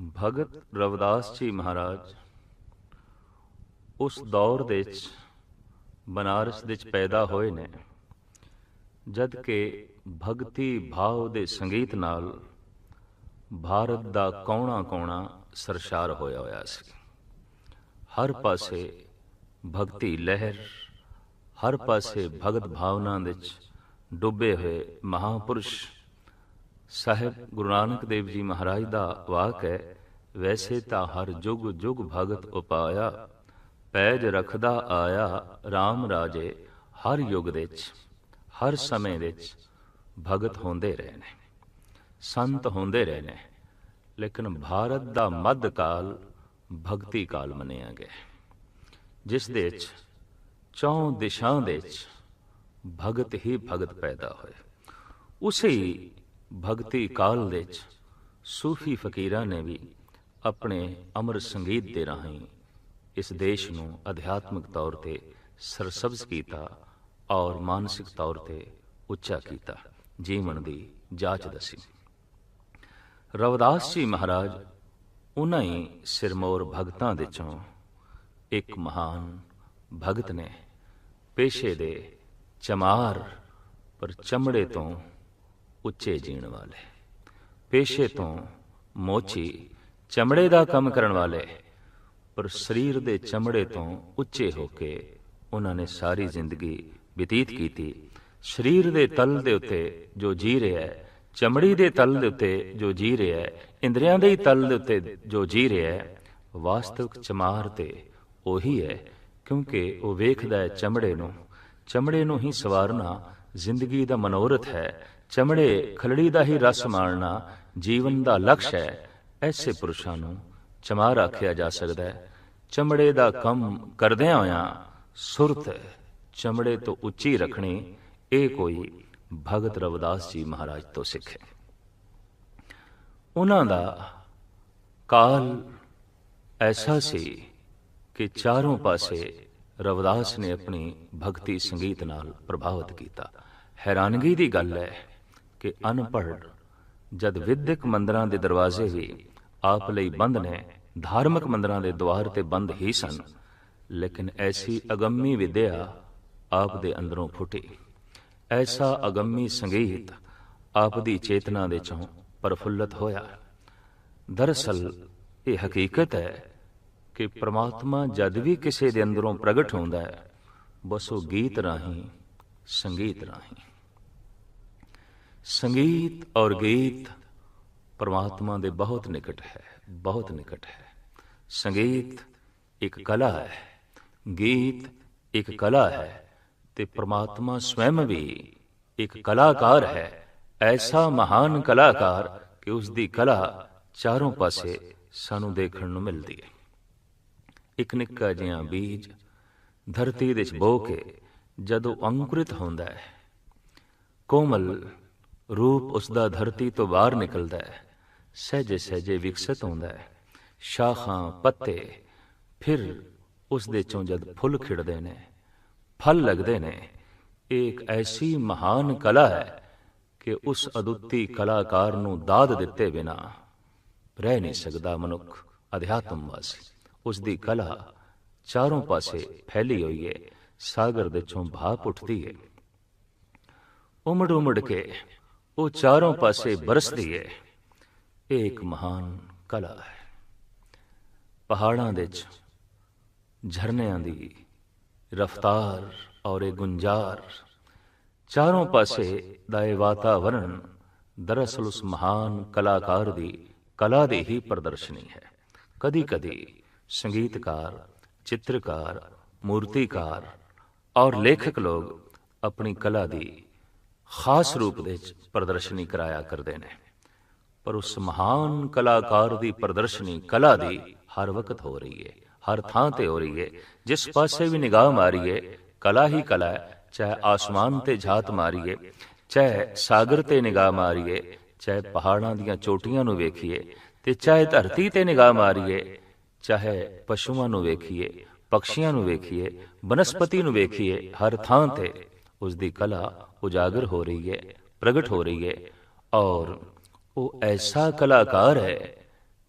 ਭਗਤ ਰਵਿਦਾਸ ਜੀ ਮਹਾਰਾਜ, ਉਸ ਦੌਰ ਦੇ ਵਿੱਚ ਬਨਾਰਸ ਦੇ ਵਿੱਚ ਪੈਦਾ ਹੋਏ ਨੇ, ਜਦ ਕਿ ਭਗਤੀ ਭਾਵ ਦੇ ਸੰਗੀਤ ਨਾਲ ਭਾਰਤ ਦਾ ਕੋਣਾ-ਕੋਣਾ ਸਰਸ਼ਾਰ ਹੋਇਆ ਹੋਇਆ ਸੀ। ਹਰ ਪਾਸੇ ਭਗਤੀ ਲਹਿਰ, ਹਰ ਪਾਸੇ ਭਗਤ ਭਾਵਨਾ ਵਿੱਚ ਡੁੱਬੇ ਹੋਏ ਮਹਾਪੁਰਸ਼ ਸਾਹਿਬ ਗੁਰੂ ਨਾਨਕ ਦੇਵ ਜੀ ਮਹਾਰਾਜ ਦਾ ਵਾਕ ਹੈ, ਵੈਸੇ ਤਾਂ ਹਰ ਜੁਗ ਜੁਗ ਭਗਤ ਉਪਾਇਆ, ਪੈਜ ਰਖਦਾ ਆਇਆ RAM ਰਾਜੇ ਹਰ ਯੁਗ ਦੇ ਵਿੱਚ, ਹਰ ਸਮੇਂ ਵਿੱਚ ਭਗਤ ਹੁੰਦੇ ਰਹੇ ਨੇ ਸੰਤ ਹੁੰਦੇ ਰਹੇ ਨੇ ਲੇਕਿਨ ਭਾਰਤ ਦਾ ਮੱਧ ਕਾਲ ਭਗਤੀ ਕਾਲ ਮੰਨਿਆ ਗਿਆ। ਜਿਸ ਦੇ ਵਿੱਚ, ਚੌਂ ਦਿਸ਼ਾਂ ਦੇ ਵਿੱਚ ਭਗਤ ਹੀ ਭਗਤ ਪੈਦਾ ਹੋਏ ਉਸੇ ਭਗਤੀ ਕਾਲ ਦੇ ਵਿੱਚ ਸੂਫੀ ਫਕੀਰਾਂ ਨੇ ਵੀ ਆਪਣੇ ਅਮਰ ਸੰਗੀਤ ਦੇ ਰਾਹੀਂ ਇਸ ਦੇਸ਼ ਨੂੰ ਅਧਿਆਤਮਿਕ ਤੌਰ ਤੇ ਸਰਸਬਜ਼ ਕੀਤਾ ਔਰ ਮਾਨਸਿਕ ਤੌਰ ਤੇ ਉੱਚਾ ਕੀਤਾ। ਜੀਵਨ ਦੀ ਜਾਚ ਦਸੀ। ਰਵਿਦਾਸ ਜੀ ਮਹਾਰਾਜ ਉਹਨਾਂ ਹੀ ਸਿਰਮੌਰ ਭਗਤਾਂ ਦੇ ਚੋਂ ਇੱਕ ਮਹਾਨ ਭਗਤ ਨੇ ਪੇਸ਼ੇ ਦੇ ਚਮਾਰ ਪਰ ਚਮੜੇ ਤੋਂ ਉੱਚੇ ਜੀਣ ਵਾਲੇ। ਪੇਸ਼ੇ ਤੋਂ ਮੋਚੀ ਚਮੜੇ ਦਾ ਕੰਮ ਕਰਨ ਵਾਲੇ, ਪਰ ਸਰੀਰ ਦੇ ਚਮੜੇ ਤੋਂ ਉੱਚੇ ਹੋ ਕੇ ਉਹਨਾਂ ਨੇ ਸਾਰੀ ਜ਼ਿੰਦਗੀ ਬਤੀਤ ਕੀਤੀ। ਸਰੀਰ ਦੇ ਤਲ ਦੇ ਉੱਤੇ ਜੋ ਜੀ ਰਿਹਾ ਹੈ, ਚਮੜੀ ਦੇ ਤਲ ਦੇ ਉੱਤੇ ਜੋ ਜੀ ਰਿਹਾ ਹੈ, ਇੰਦਰੀਆਂ ਦੇ ਤਲ ਦੇ ਉੱਤੇ ਜੋ ਜੀ ਰਿਹਾ ਹੈ, ਵਾਸਤਵਿਕ ਚਮਾਰ ਤੇ ਉਹੀ ਹੈ, ਕਿਉਂਕਿ ਉਹ ਵੇਖਦਾ ਹੈ ਚਮੜੇ ਨੂੰ। ਚਮੜੇ ਨੂੰ ਹੀ ਸਵਾਰਨਾ ਜ਼ਿੰਦਗੀ ਦਾ ਮਨੋਰਥ ਹੈ ਚਮੜੇ ਖਲੜੀ ਦਾ ਹੀ ਰਸ ਮਾਣਨਾ ਜੀਵਨ ਦਾ ਲਕਸ਼ ਹੈ। ਐਸੇ ਪੁਰਸ਼ਾਂ ਨੂੰ ਚਮਾਰ ਆਖਿਆ ਜਾ ਸਕਦਾ ਹੈ। ਚਮੜੇ ਦਾ ਕੰਮ ਕਰਦਿਆਂ ਹੋਇਆਂ ਸੁਰਤ ਚਮੜੇ ਤੋਂ ਉੱਚੀ ਰੱਖਣੀ ਇਹ ਕੋਈ ਭਗਤ ਰਵਿਦਾਸ ਜੀ ਮਹਾਰਾਜ ਤੋਂ ਸਿੱਖੇ ਉਹਨਾਂ ਦਾ ਕਾਲ ਐਸਾ ਸੀ ਕਿ ਚਾਰੋਂ ਪਾਸੇ ਰਵਿਦਾਸ ਨੇ ਆਪਣੀ ਭਗਤੀ ਸੰਗੀਤ ਨਾਲ ਪ੍ਰਭਾਵਿਤ ਕੀਤਾ। ਹੈਰਾਨਗੀ ਦੀ ਗੱਲ ਹੈ ਕਿ ਅਨਪੜ੍ਹ, ਜਦ ਵਿਦਿਅਕ ਮੰਦਰਾਂ ਦੇ ਦਰਵਾਜ਼ੇ ਵੀ ਆਪ ਲਈ ਬੰਦ ਨੇ, ਧਾਰਮਿਕ ਮੰਦਰਾਂ ਦੇ ਦਵਾਰ ਤੇ ਬੰਦ ਹੀ ਸਨ। ਲੇਕਿਨ ਐਸੀ ਅਗੰਮੀ ਵਿਦਿਆ ਆਪ ਦੇ ਅੰਦਰੋਂ ਫੁੱਟੀ। ਐਸਾ ਅਗੰਮੀ ਸੰਗੀਤ ਆਪ ਦੀ ਚੇਤਨਾ ਦੇ ਚੋਂ ਪਰਫੁੱਲਤ ਹੋਇਆ। ਦਰਅਸਲ, ਇਹ ਹਕੀਕਤ ਹੈ ਕਿ ਪ੍ਰਮਾਤਮਾ ਜਦ ਵੀ ਕਿਸੇ ਦੇ ਅੰਦਰੋਂ ਪ੍ਰਗਟ ਹੁੰਦਾ ਹੈ, ਬਸ ਉਹ ਗੀਤ ਰਾਹੀਂ, ਸੰਗੀਤ ਰਾਹੀਂ। ਸੰਗੀਤ ਔਰ ਗੀਤ ਪਰਮਾਤਮਾ ਦੇ ਬਹੁਤ ਨਿਕਟ ਹੈ, ਬਹੁਤ ਨਿਕਟ ਹੈ। ਸੰਗੀਤ ਇੱਕ ਕਲਾ ਹੈ, ਗੀਤ ਇੱਕ ਕਲਾ ਹੈ ਤੇ ਪ੍ਰਮਾਤਮਾ ਸਵੈਮ ਵੀ ਇੱਕ ਕਲਾਕਾਰ ਹੈ। ਐਸਾ ਮਹਾਨ ਕਲਾਕਾਰ ਕਿ ਉਸ ਦੀ ਕਲਾ ਚਾਰੋਂ ਪਾਸੇ ਸਾਨੂੰ ਦੇਖਣ ਨੂੰ ਮਿਲਦੀ ਹੈ। ਇੱਕ ਨਿੱਕਾ ਜਿਹਾ ਬੀਜ ਧਰਤੀ ਦੇ ਵਿੱਚ ਬੋ ਕੇ ਜਦੋਂ ਅੰਕੁਰਿਤ ਹੁੰਦਾ ਹੈ, ਕੋਮਲ ਰੂਪ ਉਸ ਦਾ ਧਰਤੀ ਤੋਂ ਬਾਹਰ ਨਿਕਲਦਾ ਹੈ। ਸਹਜੇ ਸਹਜੇ ਵਿਕਸਿਤ ਹੁੰਦਾ ਹੈ। ਸ਼ਾਖਾਂ, ਪੱਤੇ, ਫਿਰ ਉਸ ਦੇ ਚੋਂ ਜਦ ਫੁੱਲ ਖਿੜਦੇ ਨੇ, ਫਲ ਲੱਗਦੇ ਨੇ ਇੱਕ ਐਸੀ ਮਹਾਨ ਕਲਾ ਹੈ ਕਿ ਉਸ ਅਦੁੱਤੀ ਕਲਾਕਾਰ ਨੂੰ ਦਾਦ ਦਿੱਤੇ ਬਿਨਾ ਰਹਿ ਨਹੀਂ ਸਕਦਾ ਮਨੁੱਖ, ਅਧਿਆਤਮ ਵਾਸੀ। ਉਸ ਦੀ ਕਲਾ ਚਾਰੋਂ ਪਾਸੇ ਫੈਲੀ ਹੋਈ ਹੈ, ਸਾਗਰ ਦੇ ਚੋਂ ਭਾਪ ਉੱਠਦੀ ਹੈ। ਉਮੜ ਉਮੜ ਕੇ ਉਹ ਚਾਰੋਂ ਪਾਸੇ ਬਰਸਦੀ ਹੈ ਇਹ ਇੱਕ ਮਹਾਨ ਕਲਾ ਹੈ। ਪਹਾੜਾਂ ਦੇ ਚ ਝਰਨਿਆਂ ਦੀ ਰਫਤਾਰ ਔਰ ਇਹ ਗੁੰਜਾਰ ਚਾਰੋਂ ਪਾਸੇ ਦਾ ਇਹ ਵਾਤਾਵਰਣ ਦਰਅਸਲ ਉਸ ਮਹਾਨ ਕਲਾਕਾਰ ਦੀ ਕਲਾ ਦੀ ਹੀ ਪ੍ਰਦਰਸ਼ਨੀ ਹੈ। ਕਦੀ ਕਦੀ ਸੰਗੀਤਕਾਰ, ਚਿੱਤਰਕਾਰ, ਮੂਰਤੀਕਾਰ ਔਰ ਲੇਖਕ ਲੋਕ ਆਪਣੀ ਕਲਾ ਦੀ ਖਾਸ ਰੂਪ ਦੇ ਵਿੱਚ ਪ੍ਰਦਰਸ਼ਨੀ ਕਰਾਇਆ ਕਰਦੇ ਨੇ। ਪਰ ਉਸ ਮਹਾਨ ਕਲਾਕਾਰ ਦੀ ਪ੍ਰਦਰਸ਼ਨੀ, ਕਲਾ ਦੀ ਹਰ ਵਕਤ ਹੋ ਰਹੀ ਹੈ ਹਰ ਥਾਂ ਤੇ ਹੋ ਰਹੀ ਹੈ ਜਿਸ ਪਾਸੇ ਵੀ ਨਿਗਾਹ ਮਾਰੀਏ ਕਲਾ ਹੀ ਕਲਾ ਹੈ ਚਾਹੇ ਆਸਮਾਨ ਤੇ ਝਾਤ ਮਾਰੀਏ ਚਾਹੇ ਸਾਗਰ ਤੇ ਨਿਗਾਹ ਮਾਰੀਏ ਚਾਹੇ ਪਹਾੜਾਂ ਦੀਆਂ ਚੋਟੀਆਂ ਨੂੰ ਵੇਖੀਏ ਤੇ ਚਾਹੇ ਧਰਤੀ ਤੇ ਨਿਗਾਹ ਮਾਰੀਏ ਚਾਹੇ ਪਸ਼ੂਆਂ ਨੂੰ ਵੇਖੀਏ ਪਕਸ਼ੀਆਂ ਨੂੰ ਵੇਖੀਏ, ਬਨਸਪਤੀ ਨੂੰ ਵੇਖੀਏ, ਹਰ ਥਾਂ ਤੇ ਉਸ ਦੀ ਕਲਾ ਉਜਾਗਰ ਹੋ ਰਹੀ ਹੈ ਪ੍ਰਗਟ ਹੋ ਰਹੀ ਹੈ ਔਰ ਉਹ ਐਸਾ ਕਲਾਕਾਰ ਹੈ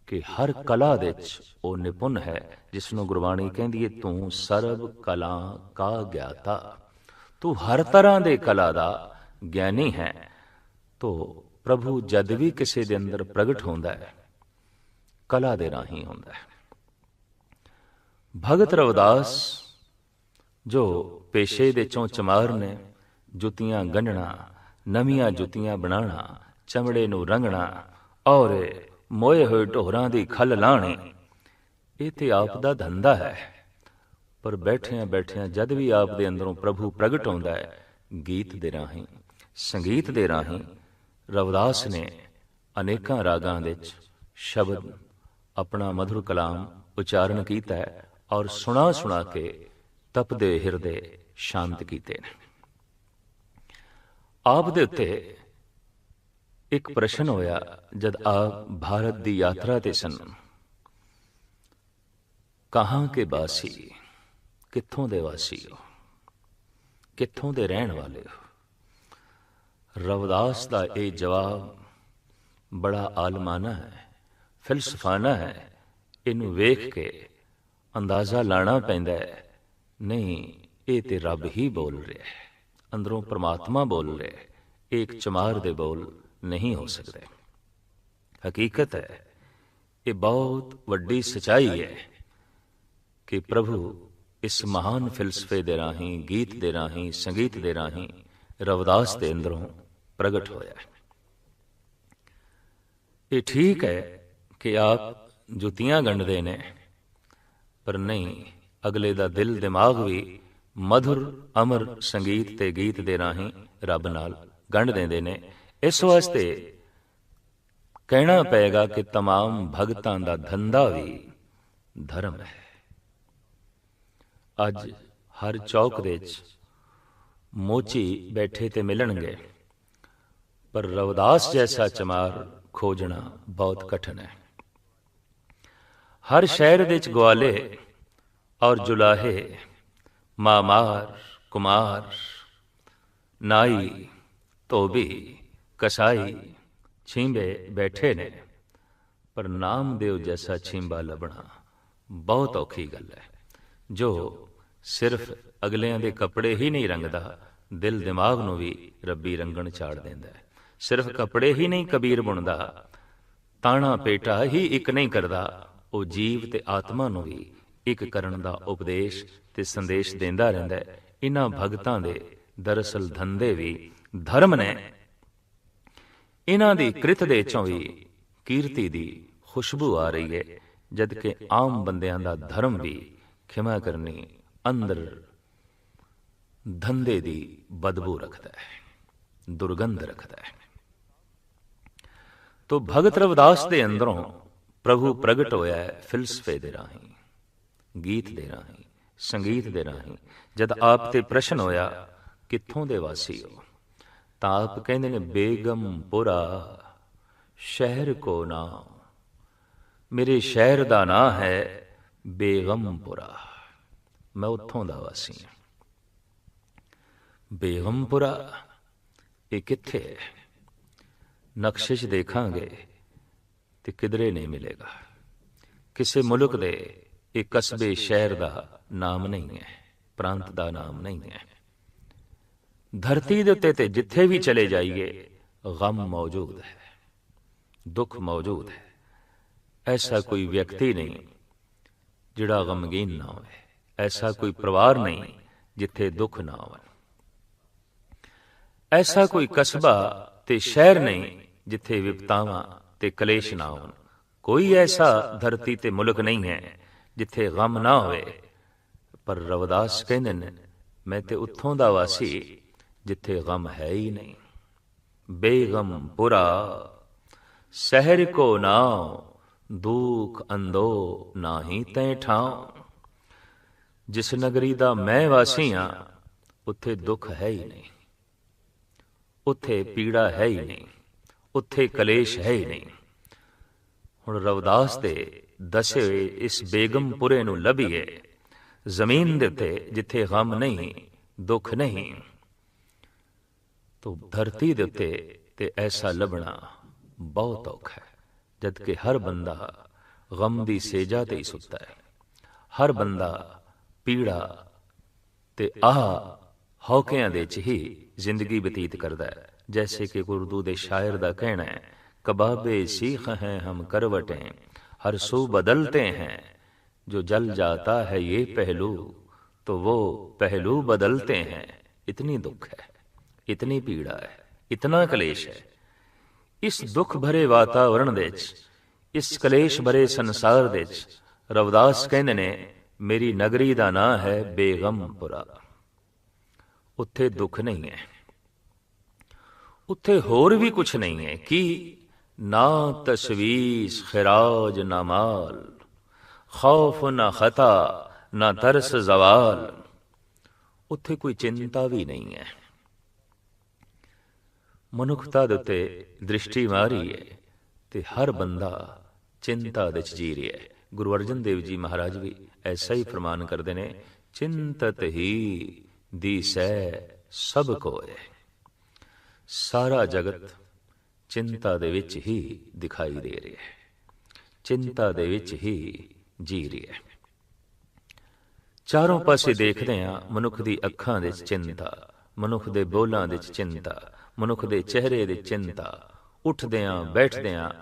ਕਿ ਹਰ ਕਲਾ ਦੇ ਵਿੱਚ ਉਹ ਨਿਪੁੰਨ ਹੈ ਜਿਸ ਨੂੰ ਗੁਰਬਾਣੀ ਕਹਿੰਦੀ ਹੈ ਤੂੰ ਸਰਬ ਕਲਾ ਕਾ ਗਿਆਤਾ ਤੂੰ ਹਰ ਤਰ੍ਹਾਂ ਦੇ ਕਲਾ ਦਾ ਗਿਆਨੀ ਹੈ ਤੋ ਪ੍ਰਭੂ ਜਦ ਵੀ ਕਿਸੇ ਦੇ ਅੰਦਰ ਪ੍ਰਗਟ ਹੁੰਦਾ ਹੈ ਕਲਾ ਦੇ ਰਾਹੀਂ ਹੁੰਦਾ ਹੈ ਭਗਤ ਰਵਦਾਸ ਜੋ ਪੇਸ਼ੇ ਦੇ ਚੋਂ ਚਮਾਰ ਨੇ ਜੁੱਤੀਆਂ ਗੰਢਣਾ, ਨਵੀਆਂ ਜੁੱਤੀਆਂ ਬਣਾਉਣਾ, ਚਮੜੇ ਨੂੰ ਰੰਗਣਾ ਔਰ ਮੋਏ ਹੋਏ ਢੋਰਾਂ ਦੀ ਖੱਲ ਲਾਣੇ ਇਹ ਤੇ ਆਪ ਦਾ ਧੰਦਾ ਹੈ। ਪਰ ਬੈਠਿਆਂ ਬੈਠਿਆਂ ਜਦ ਵੀ ਆਪ ਦੇ ਅੰਦਰੋਂ ਪ੍ਰਭੂ ਪ੍ਰਗਟ ਹੁੰਦਾ ਹੈ, ਗੀਤ ਦੇ ਰਾਹੀਂ, ਸੰਗੀਤ ਦੇ ਰਾਹੀਂ, ਰਵਦਾਸ ਨੇ ਅਨੇਕਾਂ ਰਾਗਾਂ ਵਿੱਚ ਸ਼ਬਦ, ਆਪਣਾ ਮధుਰ ਕਲਾਮ ਉਚਾਰਨ ਕੀਤਾ ਹੈ ਔਰ ਸੁਣਾ ਸੁਣਾ ਕੇ ਤਪਦੇ ਹਿਰਦੇ ਸ਼ਾਂਤ ਕੀਤੇ ਨੇ। ਆਪ ਦੇ ਉੱਤੇ ਇੱਕ ਪ੍ਰਸ਼ਨ ਹੋਇਆ ਜਦ ਆਪ ਭਾਰਤ ਦੀ ਯਾਤਰਾ ਤੇ ਸਨ। ਕਹਾਂ ਕੇ ਬਾਸੀ ਕਿੱਥੋਂ ਦੇ ਵਾਸੀ ਹੋ? ਕਿੱਥੋਂ ਦੇ ਰਹਿਣ ਵਾਲੇ ਹੋ? ਰਵਦਾਸ ਦਾ ਇਹ ਜਵਾਬ ਬੜਾ ਆਲਮਾਨਾ ਹੈ, ਫਿਲਸਫਾਨਾ ਹੈ। ਇਹਨੂੰ ਵੇਖ ਕੇ ਅੰਦਾਜ਼ਾ ਲਾਣਾ ਪੈਂਦਾ ਹੈ, ਨਹੀਂ, ਇਹ ਤੇ ਰੱਬ ਹੀ ਬੋਲ ਰਿਹਾ ਹੈ। ਅੰਦਰੋਂ ਪ੍ਰਮਾਤਮਾ ਬੋਲ ਰਿਹਾ ਹੈ। ਇੱਕ ਚਮਾਰ ਦੇ ਬੋਲ ਨਹੀਂ ਹੋ ਸਕਦੇ। ਹਕੀਕਤ ਹੈ, ਇਹ ਬਹੁਤ ਵੱਡੀ ਸਚਾਈ ਹੈ ਕਿ ਪ੍ਰਭੂ ਇਸ ਮਹਾਨ ਫਿਲਸਫੇ ਦੇ ਰਾਹੀਂ, ਗੀਤ ਦੇ ਰਾਹੀਂ, ਸੰਗੀਤ ਦੇ ਰਾਹੀਂ ਰਵਦਾਸ ਦੇ ਅੰਦਰੋਂ ਪ੍ਰਗਟ ਹੋਇਆ ਹੈ। ਇਹ ਠੀਕ ਹੈ ਕਿ ਆਪ ਜੁੱਤੀਆਂ ਗੰਢਦੇ ਨੇ, ਪਰ ਨਹੀਂ, ਅਗਲੇ ਦਾ ਦਿਲ ਦਿਮਾਗ ਵੀ ਮਧੁਰ ਅਮਰ ਸੰਗੀਤ ਤੇ ਗੀਤ ਦੇ ਰਾਹੀਂ ਰੱਬ ਨਾਲ ਗੰਢ ਦਿੰਦੇ ਨੇ। ਇਸ ਵਾਸਤੇ ਕਹਿਣਾ ਪਏਗਾ ਕਿ ਤਮਾਮ ਭਗਤਾਂ ਦਾ ਧੰਦਾ ਵੀ ਧਰਮ ਹੈ। ਅੱਜ ਹਰ ਚੌਕ ਦੇ ਵਿੱਚ ਮੋਚੀ ਬੈਠੇ ਤੇ ਮਿਲਣਗੇ, ਪਰ ਰਵਦਾਸ ਜੈਸਾ ਚਮਾਰ ਖੋਜਣਾ ਬਹੁਤ ਕਠਿਨ ਹੈ। ਹਰ ਸ਼ਹਿਰ ਦੇ ਵਿੱਚ ਗਵਾਲੇ ਔਰ ਜੁਲਾਹੇ ਮਾਮਾਰ, ਕੁਮਾਰ, ਨਾਈ ਧੋਬੀ ਕਸਾਈ, ਛਿੰਬੇ ਬੈਠੇ ਨੇ। ਪਰ ਨਾਮਦੇਵ ਜੈਸਾ ਛਿੰਬਾ ਲੱਭਣਾ ਬਹੁਤ ਔਖੀ ਗੱਲ ਹੈ, ਜੋ ਸਿਰਫ ਅਗਲਿਆਂ ਦੇ ਕੱਪੜੇ ਹੀ ਨਹੀਂ ਰੰਗਦਾ, ਦਿਲ ਦਿਮਾਗ ਨੂੰ ਵੀ ਰੱਬੀ ਰੰਗਣ ਛਾੜ ਦਿੰਦਾ ਹੈ। ਸਿਰਫ ਕੱਪੜੇ ਹੀ ਨਹੀਂ ਕਬੀਰ ਬੁਣਦਾ, ਤਾਣਾ ਪੇਟਾ ਹੀ ਇੱਕ ਨਹੀਂ ਕਰਦਾ, ਉਹ ਜੀਵ ਤੇ ਆਤਮਾ ਨੂੰ ਵੀ ਇੱਕ ਕਰਨ ਦਾ ਉਪਦੇਸ਼ ਤੇ ਸੰਦੇਸ਼ ਦਿੰਦਾ ਰਹਿੰਦਾ ਹੈ। ਇਹਨਾਂ ਭਗਤਾਂ ਦੇ ਦਰਅਸਲ ਧੰਦੇ ਵੀ ਧਰਮ ਨੇ। ਇਹਨਾਂ ਦੀ ਕ੍ਰਿਤ ਦੇ ਚੋਂ ਵੀ ਕੀਰਤੀ ਦੀ ਖੁਸ਼ਬੂ ਆ ਰਹੀ ਹੈ ਜਦ ਕਿ ਆਮ ਬੰਦਿਆਂ ਦਾ ਧਰਮ ਵੀ ਖਿਮਾ ਕਰਨੀ ਅੰਦਰ ਧੰਦੇ ਦੀ ਬਦਬੂ ਰੱਖਦਾ ਹੈ, ਦੁਰਗੰਧ ਰੱਖਦਾ ਹੈ। ਤੋ ਭਗਤ ਰਵਦਾਸ ਦੇ ਅੰਦਰੋਂ ਪ੍ਰਭੂ ਪ੍ਰਗਟ ਹੋਇਆ ਹੈ ਫਿਲਸਫੇ ਦੇ ਰਾਹੀਂ, ਗੀਤ ਦੇ ਰਾਹੀਂ। ਸੰਗੀਤ ਦੇ ਰਾਹੀਂ, ਜਦ ਆਪ ਤੇ ਪ੍ਰਸ਼ਨ ਹੋਇਆ, ਕਿੱਥੋਂ ਦੇ ਵਾਸੀ ਹੋ ਤਾਂ ਆਪ ਕਹਿੰਦੇ ਨੇ ਬੇਗਮਪੁਰਾ ਸ਼ਹਿਰ ਕੋ ਨਾ ਮੇਰੇ ਸ਼ਹਿਰ ਦਾ ਨਾਂ ਹੈ ਬੇਗਮਪੁਰਾ ਮੈਂ ਉੱਥੋਂ ਦਾ ਵਾਸੀ ਹਾਂ। ਬੇਗਮਪੁਰਾ ਇਹ ਕਿੱਥੇ ਹੈ? ਨਕਸ਼ੇ ਦੇਖਾਂਗੇ ਤੇ ਕਿਧਰੇ ਨਹੀਂ ਮਿਲੇਗਾ। ਕਿਸੇ ਮੁਲਕ ਦੇ ਇੱਕ ਕਸਬੇ ਸ਼ਹਿਰ ਦਾ ਨਾਮ ਨਹੀਂ ਹੈ ਪ੍ਰਾਂਤ ਦਾ ਨਾਮ ਨਹੀਂ ਹੈ ਧਰਤੀ ਦੇ ਉੱਤੇ ਤੇ ਜਿੱਥੇ ਵੀ ਚਲੇ ਜਾਈਏ ਗਮ ਮੌਜੂਦ ਹੈ ਦੁੱਖ ਮੌਜੂਦ ਹੈ ਐਸਾ ਕੋਈ ਵਿਅਕਤੀ ਨਹੀਂ ਜਿਹੜਾ ਗਮਗੀਨ ਨਾ ਹੋਵੇ ਐਸਾ ਕੋਈ ਪਰਿਵਾਰ ਨਹੀਂ ਜਿੱਥੇ ਦੁੱਖ ਨਾ ਹੋਵੇ ਐਸਾ ਕੋਈ ਕਸਬਾ ਤੇ ਸ਼ਹਿਰ ਨਹੀਂ ਜਿੱਥੇ ਵਿਪਤਾਵਾਂ ਤੇ ਕਲੇਸ਼ ਨਾ ਹੋਣ ਕੋਈ ਐਸਾ ਧਰਤੀ ਤੇ ਮੁਲਕ ਨਹੀਂ ਹੈ ਜਿੱਥੇ ਗਮ ਨਾ ਹੋਵੇ। ਪਰ ਰਵਦਾਸ ਕਹਿੰਦੇ ਨੇ, ਮੈਂ ਤੇ ਉੱਥੋਂ ਦਾ ਵਾਸੀ, ਜਿੱਥੇ ਗਮ ਹੈ ਹੀ ਨਹੀਂ। ਬੇਗਮ ਪੁਰਾ, ਸ਼ਹਿਰ ਕੋ ਨਾਉ, ਦੁਖ ਅੰਦੋ ਨਾਹੀ ਤੈ ਠਾਉ। ਜਿਸ ਨਗਰੀ ਦਾ ਮੈਂ ਵਾਸੀ ਆ, ਉੱਥੇ ਦੁੱਖ ਹੈ ਹੀ ਨਹੀਂ। ਉੱਥੇ ਪੀੜਾ ਹੈ ਹੀ ਨਹੀਂ, ਉੱਥੇ ਕਲੇਸ਼ ਹੈ ਹੀ ਨਹੀਂ। ਹੁਣ ਰਵਦਾਸ ਦੇ ਦਸੇ ਇਸ ਬੇਗਮਪੁਰੇ ਨੂੰ ਲੱਭੀਏ। ਜ਼ਮੀਨ ਦੇ ਉੱਤੇ ਜਿੱਥੇ ਗਮ ਨਹੀਂ, ਦੁੱਖ ਨਹੀਂ। ਤੋ ਧਰਤੀ ਦੇ ਉੱਤੇ ਤੇ ਐਸਾ ਲੱਭਣਾ ਬਹੁਤ ਔਖਾ ਹੈ ਜਦ ਕਿ ਹਰ ਬੰਦਾ ਗਮ ਦੀ ਸੇਜਾ ਤੇ ਹੀ ਸੁੱਤਾ ਹੈ। ਹਰ ਬੰਦਾ ਪੀੜਾ ਤੇ ਆਹ ਹੌਕਿਆਂ ਦੇ ਚ ਹੀ ਜ਼ਿੰਦਗੀ ਬਤੀਤ ਕਰਦਾ ਹੈ, ਜੈਸੇ ਕਿ ਉਰਦੂ ਦੇ ਸ਼ਾਇਰ ਦਾ ਕਹਿਣਾ ਹੈ, ਕਬਾਬੇ ਸੀਖ ਹੈ ਹਮ ਕਰਵਟੇ। ਹਰ ਸੂ ਬਦਲਤੇ हैं जो जल जाता है ये पहलू तो वो पहलू बदलते हैं इतनी दुख है इतनी पीड़ा है इतना कलेश है ਇਸ ਦੁੱਖ ਭਰੇ ਵਾਤਾਵਰਣ ਦੇ ਵਿੱਚ ਇਸ ਕਲੇਸ਼ ਭਰੇ ਸੰਸਾਰ ਦੇ ਵਿੱਚ ਰਵਦਾਸ ਕਹਿੰਦੇ ਨੇ ਮੇਰੀ ਨਗਰੀ ਦਾ ਨਾਂ ਹੈ ਬੇਗਮਪੁਰਾ ਉੱਥੇ ਦੁੱਖ ਨਹੀਂ ਹੈ ਉੱਥੇ ਹੋਰ ਵੀ ਕੁਝ ਨਹੀਂ ਹੈ ਕਿ ਨਾ ਤਸਵੀਸ ਖਿਰਾਜ ਨਾ ਮਾਲ, ਖੌਫ ਨਾ ਖਤਾ, ਨਾ ਤਰਸ ਜ਼ਵਾਲ। ਉੱਥੇ ਕੋਈ ਚਿੰਤਾ ਵੀ ਨਹੀਂ ਹੈ। ਮਨੁੱਖਤਾ ਦੇ ਉੱਤੇ ਦ੍ਰਿਸ਼ਟੀ ਮਾਰੀ ਹੈ ਤੇ ਹਰ ਬੰਦਾ ਚਿੰਤਾ ਦੇ ਚ ਜੀ ਰਿਹਾ ਹੈ। ਗੁਰੂ ਅਰਜਨ ਦੇਵ ਜੀ ਮਹਾਰਾਜ ਵੀ ਐਸਾ ਹੀ ਫਰਮਾਨ ਕਰਦੇ ਨੇ, ਚਿੰਤਤ ਹੀ ਦੀਸੈ ਸਭ ਕੋਏ ਸਾਰਾ ਜਗਤ ਚਿੰਤਾ ਦੇ ਵਿੱਚ ਹੀ ਦਿਖਾਈ ਦੇ ਰਿਹਾ ਹੈ। ਚਿੰਤਾ ਦੇ ਵਿੱਚ ਹੀ ਜੀ ਰਿਹਾ ਹੈ। ਚਾਰੋਂ ਪਾਸੇ ਦੇਖਦੇ ਹਾਂ ਮਨੁੱਖ ਦੀ ਅੱਖਾਂ ਦੇ ਚਿੰਤਾ, ਮਨੁੱਖ ਦੇ ਬੋਲਾਂ ਦੇ ਵਿੱਚ ਚਿੰਤਾ, ਮਨੁੱਖ ਦੇ ਚਿਹਰੇ ਦੇ ਚਿੰਤਾ। ਉੱਠਦੇ ਬੈਠਦਿਆਂ ਬੈਠਦੇ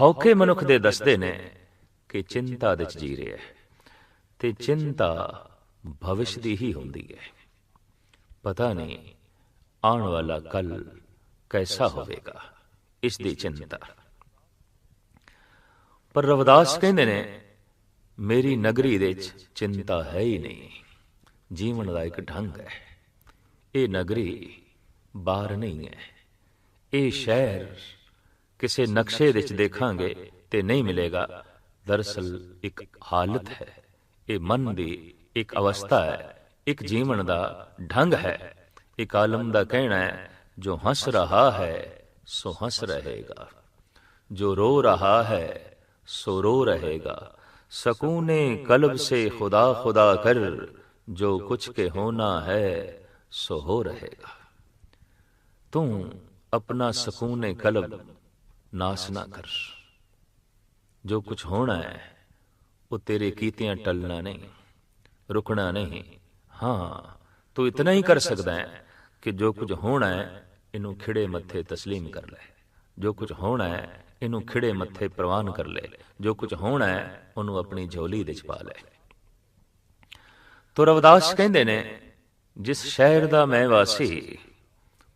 ਹੌਕੇ ਮਨੁੱਖ ਦੇ ਦੱਸਦੇ ਨੇ ਕਿ ਚਿੰਤਾ ਦੇ ਵਿੱਚ ਜੀ ਰਿਹਾ ਹੈ। ਤੇ ਚਿੰਤਾ ਭਵਿਸ਼ ਦੀ ਹੀ ਹੁੰਦੀ ਹੈ। ਪਤਾ ਨਹੀਂ ਆਉਣ ਵਾਲਾ ਕੱਲ ਕੈਸਾ ਹੋਵੇਗਾ। ਇਸ ਦੀ ਚਿੰਤਾ। ਪਰ ਰਵਦਾਸ ਕਹਿੰਦੇ ਨੇ, ਮੇਰੀ ਨਗਰੀ ਦੇ ਵਿੱਚ ਚਿੰਤਾ ਹੈ ਹੀ ਨਹੀਂ। ਜੀਵਨ ਦਾ ਇੱਕ ਢੰਗ ਹੈ। ਇਹ ਨਗਰੀ ਬਾਹਰ ਨਹੀਂ ਹੈ। ਇਹ ਸ਼ਹਿਰ ਕਿਸੇ ਨਕਸ਼ੇ ਵਿੱਚ ਦੇਖਾਂਗੇ ਤੇ ਨਹੀਂ ਮਿਲੇਗਾ। ਦਰਸਲ ਇੱਕ ਹਾਲਤ ਹੈ। ਇਹ ਮਨ ਦੀ ਇੱਕ ਅਵਸਥਾ ਹੈ। ਇੱਕ ਜੀਵਨ ਦਾ ਢੰਗ ਹੈ। ਇੱਕ ਆਲਮ ਦਾ ਕਹਿਣਾ ਹੈ, ਜੋ ਹੱਸ ਰਹਾ ਹੈ ਸੋ ਹੱਸ ਰਹੇਗਾ ਜੋ ਰੋ ਰਹਾ ਹੈ ਸੋ ਰੋ ਰਹੇਗਾ ਸਕੂਨੇ ਕਲਬ ਸੇ ਖੁਦਾ ਖੁਦਾ ਕਰ ਜੋ ਕੁਛ ਕੇ ਹੋਣਾ ਹੈ ਸੋ ਹੋ ਰਹੇਗਾ ਤੂੰ ਆਪਣਾ ਸਕੂਨ ਕਲਬ ਨਾਸ ਨਾ ਕਰ ਜੋ ਕੁਝ ਹੋਣਾ ਹੈ ਉਹ ਤੇਰੇ ਕੀਤਿਆਂ ਟਲਣਾ ਨਹੀਂ ਰੁਕਣਾ ਨਹੀਂ ਹਾਂ ਤੂੰ ਇਤਨਾ ਹੀ ਕਰ ਸਕਦਾ ਹੈ ਕਿ ਜੋ ਕੁਝ ਹੋਣਾ ਹੈ ਇਹਨੂੰ ਖਿੜੇ ਮੱਥੇ تسلیم ਕਰ ਲੈ ਜੋ ਕੁਝ ਹੋਣਾ ਹੈ ਇਹਨੂੰ ਖਿੜੇ ਮੱਥੇ ਪ੍ਰਵਾਨ ਕਰ ਲੈ ਜੋ ਕੁਝ ਹੋਣਾ ਹੈ ਉਹਨੂੰ ਆਪਣੀ ਝੋਲੀ ਦੇ ਚ ਪਾ ਲੈ ਤੋ ਰਵਦਾਸ ਕਹਿੰਦੇ ਨੇ ਜਿਸ ਸ਼ਹਿਰ ਦਾ ਮੈਂ ਵਾਸੀ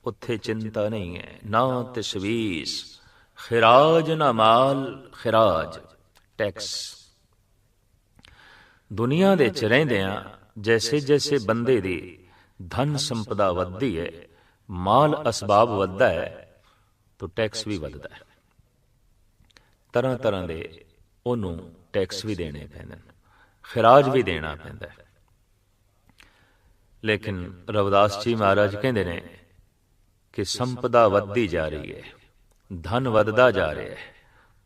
ਉੱਥੇ ਚਿੰਤਾ ਨਹੀਂ ਹੈ ਨਾ ਤਸ਼ਵੀਸ ਖਿਰਾਜ ਨਾ ਮਾਲ ਖਿਰਾਜ ਟੈਕਸ ਦੁਨੀਆ ਦੇ ਚ ਰਹਿੰਦੇ ਆ ਜੈਸੇ ਜੈਸੇ ਬੰਦੇ ਦੀ ਧਨ ਸੰਪਦਾ ਵੱਧਦੀ ਹੈ ਮਾਲ ਅਸਬਾਬ ਵੱਧਦਾ ਹੈ, ਤਾਂ ਟੈਕਸ ਵੀ ਵੱਧਦਾ ਹੈ। ਤਰ੍ਹਾਂ ਤਰ੍ਹਾਂ ਦੇ ਉਹਨੂੰ ਟੈਕਸ ਵੀ ਦੇਣੇ ਪੈਂਦੇ ਨੇ, ਖਿਰਾਜ ਵੀ ਦੇਣਾ ਪੈਂਦਾ ਹੈ। ਲੇਕਿਨ ਰਵਿਦਾਸ ਜੀ ਮਹਾਰਾਜ ਕਹਿੰਦੇ ਨੇ ਕਿ ਸੰਪਦਾ ਵੱਧਦੀ ਜਾ ਰਹੀ ਹੈ, ਧਨ ਵੱਧਦਾ ਜਾ ਰਿਹਾ ਹੈ,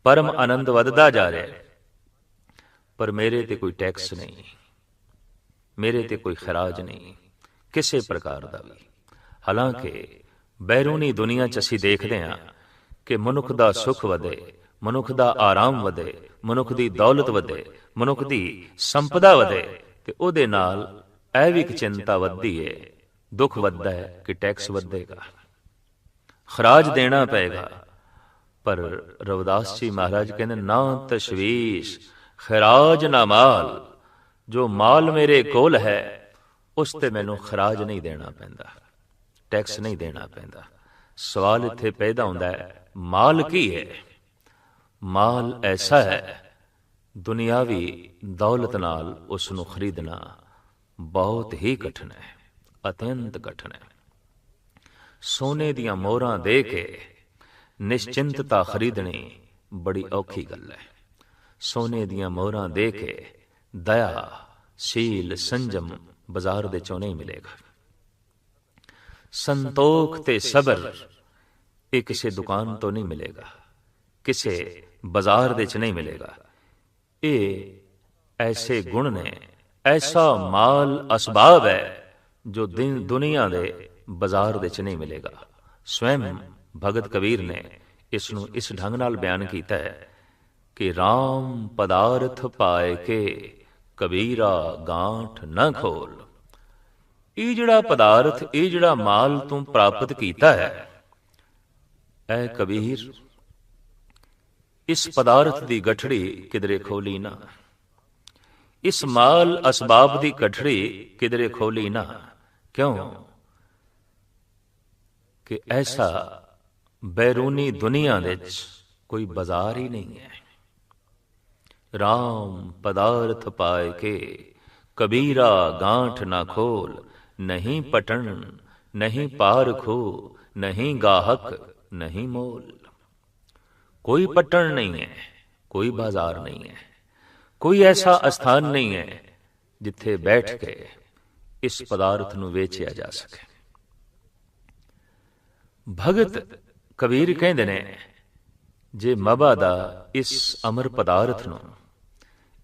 ਪਰਮ ਆਨੰਦ ਵੱਧਦਾ ਜਾ ਰਿਹਾ ਹੈ। ਪਰ ਮੇਰੇ ਤੇ ਕੋਈ ਟੈਕਸ ਨਹੀਂ, ਮੇਰੇ ਤੇ ਕੋਈ ਖਰਾਜ ਨਹੀਂ, ਕਿਸੇ ਪ੍ਰਕਾਰ ਦਾ ਵੀ। ਹਾਲਾਂਕਿ, ਬੈਰੂਨੀ ਦੁਨੀਆ 'ਚ ਅਸੀਂ ਦੇਖਦੇ ਹਾਂ ਕਿ ਮਨੁੱਖ ਦਾ ਸੁੱਖ ਵਧੇ, ਮਨੁੱਖ ਦਾ ਆਰਾਮ ਵਧੇ, ਮਨੁੱਖ ਦੀ ਦੌਲਤ ਵਧੇ, ਮਨੁੱਖ ਦੀ ਸੰਪਦਾ ਵਧੇ ਤੇ ਉਹਦੇ ਨਾਲ ਇਹ ਵੀ ਇੱਕ ਚਿੰਤਾ ਵੱਧਦੀ ਏ, ਦੁੱਖ ਵੱਧਦਾ ਹੈ ਕਿ ਟੈਕਸ ਵਧੇਗਾ। ਖਰਾਜ ਦੇਣਾ ਪਏਗਾ। ਪਰ ਰਵਿਦਾਸ ਜੀ ਮਹਾਰਾਜ ਕਹਿੰਦੇ, ਨਾ ਤਸ਼ਵੀਸ਼, ਖਰਾਜ ਨਾ ਮਾਲ, ਜੋ ਮਾਲ ਮੇਰੇ ਕੋਲ ਹੈ, ਉਸ ਤੇ ਮੈਨੂੰ ਖਰਾਜ ਨਹੀਂ ਦੇਣਾ ਪੈਂਦਾ। ਟੈਕਸ ਨਹੀਂ ਦੇਣਾ ਪੈਂਦਾ। ਸਵਾਲ ਇੱਥੇ ਪੈਦਾ ਹੁੰਦਾ ਹੈ, ਮਾਲ ਕੀ ਹੈ? ਮਾਲ ਐਸਾ ਹੈ, ਦੁਨਿਆਵੀ ਦੌਲਤ ਨਾਲ ਉਸ ਨੂੰ ਖਰੀਦਣਾ ਬਹੁਤ ਹੀ ਕਠਿਨ ਹੈ, ਅਤਿਅੰਤ ਕਠਿਨ ਹੈ। ਸੋਨੇ ਦੀਆਂ ਮੋਹਰਾਂ ਦੇ ਕੇ ਨਿਸ਼ਚਿੰਤਤਾ ਖਰੀਦਣੀ ਬੜੀ ਔਖੀ ਗੱਲ ਹੈ। ਸੋਨੇ ਦੀਆਂ ਮੋਹਰਾਂ ਦੇ ਕੇ ਦਇਆ, ਸੀਲ, ਸੰਜਮ ਬਾਜ਼ਾਰ ਦੇ ਚੋਂ ਨਹੀਂ ਮਿਲੇਗਾ। ਸੰਤੋਖ ਤੇ ਸਬਰ ਇਹ ਕਿਸੇ ਦੁਕਾਨ ਤੋਂ ਨਹੀਂ ਮਿਲੇਗਾ। ਕਿਸੇ ਬਾਜ਼ਾਰ ਦੇ ਚ ਨਹੀਂ ਮਿਲੇਗਾ। ਇਹ ਐਸੇ ਗੁਣ ਨੇ। ਐਸਾ ਮਾਲ ਅਸਬਾਬ ਹੈ ਜੋ ਦਿਨ ਦੁਨੀਆ ਦੇ ਬਾਜ਼ਾਰ ਦੇ ਚ ਨਹੀਂ ਮਿਲੇਗਾ। ਸਵੈਮ ਭਗਤ ਕਬੀਰ ਨੇ ਇਸ ਨੂੰ ਇਸ ਢੰਗ ਨਾਲ ਬਿਆਨ ਕੀਤਾ ਹੈ ਕਿ RAM ਪਦਾਰਥ ਪਾਏ ਕੇ ਕਬੀਰਾ ਗਾਂਠ ਨਾ ਖੋਲ। ਇਹ ਜਿਹੜਾ ਪਦਾਰਥ, ਇਹ ਜਿਹੜਾ ਮਾਲ ਤੂੰ ਪ੍ਰਾਪਤ ਕੀਤਾ ਹੈ। ਐ ਕਬੀਰ, ਇਸ ਪਦਾਰਥ ਦੀ ਗਠੜੀ ਕਿਦਰੇ ਖੋਲੀ ਨਾ। ਇਸ ਮਾਲ ਅਸਬਾਬ ਦੀ ਗਠੜੀ ਕਿਦਰੇ ਖੋਲੀ ਨਾ। ਕਿਉਂ? ਕਿ ਐਸਾ ਬੈਰੂਨੀ ਦੁਨੀਆ ਵਿੱਚ ਕੋਈ ਬਾਜ਼ਾਰ ਹੀ ਨਹੀਂ ਹੈ। RAM ਪਦਾਰਥ ਪਾਏ ਕੇ ਕਬੀਰਾ ਗਾਂਠ ਨਾ ਖੋਲ। ਨਹੀਂ ਪਟਣ, ਨਹੀਂ ਪਾਰਖੋ ਨਹੀਂ ਗਾਹਕ, ਨਹੀਂ ਮੋਲ। ਕੋਈ ਪਟਣ ਨਹੀਂ ਹੈ, ਕੋਈ ਬਾਜ਼ਾਰ ਨਹੀਂ ਹੈ, ਕੋਈ ਐਸਾ ਅਸਥਾਨ ਨਹੀਂ ਹੈ ਜਿੱਥੇ ਬੈਠ ਕੇ ਇਸ ਪਦਾਰਥ ਨੂੰ ਵੇਚਿਆ ਜਾ ਸਕੇ। ਭਗਤ ਕਬੀਰ ਕਹਿੰਦੇ ਨੇ, ਜੇ ਮਬਾ ਦਾ ਇਸ ਅਮਰ ਪਦਾਰਥ ਨੂੰ,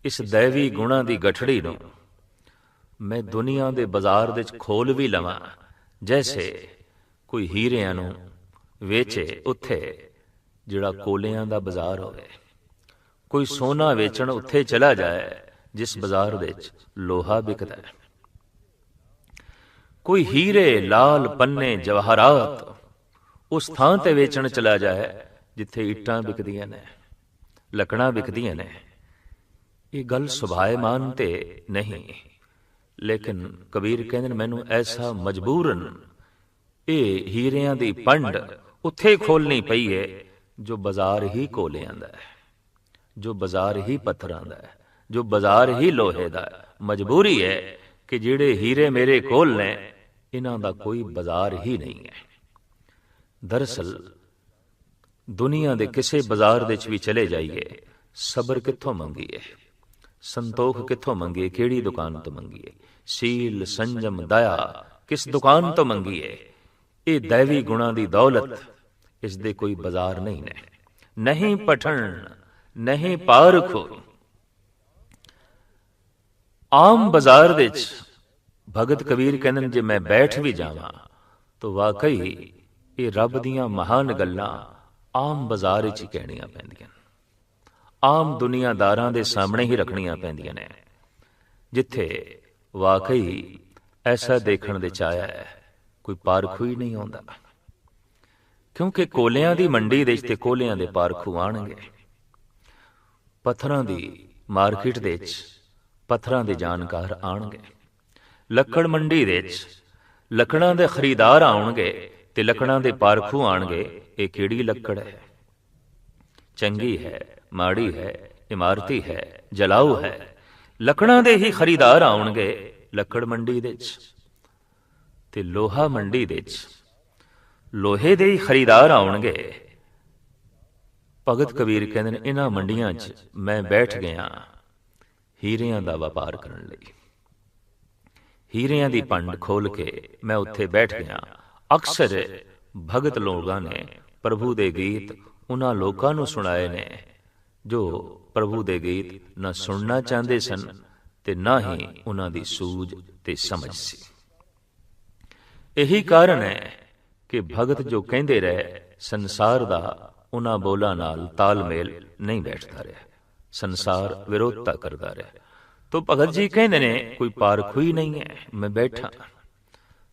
ਇਸ ਦੇਵੀ ਗੁਣਾ ਦੀ ਗਠੜੀ ਨੂੰ ਮੈਂ ਦੁਨੀਆ ਦੇ ਬਾਜ਼ਾਰ ਵਿੱਚ ਖੋਲ ਵੀ ਲਵਾਂ। ਜੈਸੇ ਕੋਈ ਹੀਰਿਆਂ ਨੂੰ ਵੇਚੇ ਉੱਥੇ, ਜਿਹੜਾ ਕੋਲਿਆਂ ਦਾ ਬਾਜ਼ਾਰ ਹੋਵੇ। ਕੋਈ ਸੋਨਾ ਵੇਚਣ ਉੱਥੇ ਚਲਾ ਜਾਏ, ਜਿਸ ਬਾਜ਼ਾਰ ਵਿੱਚ ਲੋਹਾ ਵਿਕਦਾ ਹੈ। ਕੋਈ ਹੀਰੇ, ਲਾਲ ਪੰਨੇ, ਜਵਾਹਰਾਤ ਉਸ ਥਾਂ ਤੇ ਵੇਚਣ ਚਲਾ ਜਾਏ, ਜਿੱਥੇ ਇੱਟਾਂ ਵਿਕਦੀਆਂ ਨੇ, ਲੱਕੜਾਂ ਵਿਕਦੀਆਂ ਨੇ। ਇਹ ਗੱਲ ਸੁਭਾਏਮਾਨ ਤੇ ਨਹੀਂ। ਲੇਕਿਨ ਕਬੀਰ ਕਹਿੰਦੇ ਨੇ, ਮੈਨੂੰ ਐਸਾ ਮਜਬੂਰਨ ਇਹ ਹੀਰਿਆਂ ਦੀ ਪੰਡ ਉੱਥੇ ਖੋਲਣੀ ਪਈ ਹੈ ਜੋ ਬਾਜ਼ਾਰ ਹੀ ਕੋਲਿਆਂ ਦਾ ਹੈ, ਜੋ ਬਾਜ਼ਾਰ ਹੀ ਪੱਥਰਾਂ ਦਾ ਹੈ, ਜੋ ਬਾਜ਼ਾਰ ਹੀ ਲੋਹੇ ਦਾ ਹੈ। ਮਜਬੂਰੀ ਹੈ ਕਿ ਜਿਹੜੇ ਹੀਰੇ ਮੇਰੇ ਕੋਲ ਨੇ, ਇਹਨਾਂ ਦਾ ਕੋਈ ਬਾਜ਼ਾਰ ਹੀ ਨਹੀਂ ਹੈ। ਦਰਅਸਲ, ਦੁਨੀਆ ਦੇ ਕਿਸੇ ਬਾਜ਼ਾਰ ਵਿੱਚ ਵੀ ਚਲੇ ਜਾਈਏ, ਸਬਰ ਕਿੱਥੋਂ ਮੰਗੀਏ? ਸੰਤੋਖ ਕਿੱਥੋਂ ਮੰਗੀਏ? ਕਿਹੜੀ ਦੁਕਾਨ ਤੋਂ ਮੰਗੀਏ? ਸੀਲ, ਸੰਜਮ, ਦਇਆ, ਕਿਸ ਦੁਕਾਨ ਤੋਂ ਮੰਗੀਏ? ਇਹ ਦੇਵੀ ਗੁਣਾ ਦੀ ਦੌਲਤ, ਇਸ ਦੇ ਕੋਈ ਬਾਜ਼ਾਰ ਨਹੀਂ ਨੇ। ਨਹੀਂ ਪਠਣ, ਨਹੀਂ ਪਾਰਖੋ ਆਮ ਬਾਜ਼ਾਰ ਵਿੱਚ ਭਗਤ ਕਬੀਰ ਕਹਿੰਦੇ ਨੇ, ਜੇ ਮੈਂ ਬੈਠ ਵੀ ਜਾਵਾਂ, ਤਾਂ ਵਾਕਈ ਇਹ ਰੱਬ ਦੀਆਂ ਮਹਾਨ ਗੱਲਾਂ ਆਮ ਬਾਜ਼ਾਰ ਵਿੱਚ ਹੀ ਕਹਿਣੀਆਂ ਪੈਂਦੀਆਂ ਆਮ ਦੁਨੀਆਦਾਰਾਂ ਦੇ ਸਾਹਮਣੇ ਹੀ ਰੱਖਣੀਆਂ ਪੈਂਦੀਆਂ ਨੇ। ਜਿੱਥੇ ਵਾਕਈ ਐਸਾ ਦੇਖਣ ਦੇ ਚਾਇਆ ਹੈ, ਕੋਈ ਪਾਰਖੂ ਹੀ ਨਹੀਂ ਆਉਂਦਾ। ਕਿਉਂਕਿ ਕੋਲਿਆਂ ਦੀ ਮੰਡੀ ਦੇ ਤੇ ਕੋਲਿਆਂ ਦੇ ਪਾਰਖੂ ਆਣਗੇ ਪੱਥਰਾਂ ਦੀ ਮਾਰਕੀਟ ਦੇ ਵਿੱਚ ਪੱਥਰਾਂ ਦੇ ਜਾਣਕਾਰ ਆਣਗੇ ਲੱਕੜ ਮੰਡੀ ਦੇ ਵਿੱਚ ਲੱਕੜਾਂ ਦੇ ਖਰੀਦਾਰ ਆਉਣਗੇ ਤੇ ਲੱਕੜਾਂ ਦੇ ਪਾਰਖੂ ਆਣਗੇ ਇਹ ਕਿਹੜੀ ਲੱਕੜ ਹੈ? ਚੰਗੀ ਹੈ ਮਾੜੀ ਹੈ ਇਮਾਰਤੀ ਹੈ ਜਲਾਉ ਹੈ। ਲੱਕੜਾਂ ਦੇ ਹੀ ਖਰੀਦਾਰ ਆਉਣਗੇ ਲੱਕੜ ਮੰਡੀ ਦੇ ਵਿੱਚ। ਤੇ ਲੋਹਾ ਮੰਡੀ ਦੇ ਵਿੱਚ। ਲੋਹੇ ਦੇ ਹੀ ਖਰੀਦਾਰ ਆਉਣਗੇ। ਭਗਤ ਕਬੀਰ ਕਹਿੰਦੇ ਨੇ ਇਹਨਾਂ ਮੰਡੀਆਂ 'ਚ ਮੈਂ ਬੈਠ ਗਿਆ ਹੀਰਿਆਂ ਦਾ ਵਪਾਰ ਕਰਨ ਲਈ। ਹੀਰਿਆਂ ਦੀ ਪੰਡ ਖੋਲ ਕੇ ਮੈਂ ਉੱਥੇ ਬੈਠ ਗਿਆ। ਅਕਸਰ ਭਗਤ ਲੋਕਾਂ ਨੇ ਪ੍ਰਭੂ ਦੇ ਗੀਤ ਉਹਨਾਂ ਲੋਕਾਂ ਨੂੰ ਸੁਣਾਏ ਨੇ, ਜੋ ਪ੍ਰਭੂ ਦੇ ਗੀਤ ਨਾ ਸੁਣਨਾ ਚਾਹੁੰਦੇ ਸਨ ਤੇ ਨਾ ਹੀ ਉਹਨਾਂ ਦੀ ਸੂਝ ਤੇ ਸਮਝ ਸੀ। ਇਹੀ ਕਾਰਨ ਹੈ ਕਿ ਭਗਤ ਜੋ ਕਹਿੰਦੇ ਰਹੇ, ਸੰਸਾਰ ਦਾ ਉਹਨਾਂ ਬੋਲਾਂ ਨਾਲ ਤਾਲਮੇਲ ਨਹੀਂ ਬੈਠਦਾ ਰਿਹਾ, ਸੰਸਾਰ ਵਿਰੋਧਤਾ ਕਰਦਾ ਰਿਹਾ। ਤੋ ਭਗਤ ਜੀ ਕਹਿੰਦੇ ਨੇ, ਕੋਈ ਪਾਰਖੂ ਹੀ ਨਹੀਂ ਹੈ, ਮੈਂ ਬੈਠਾ।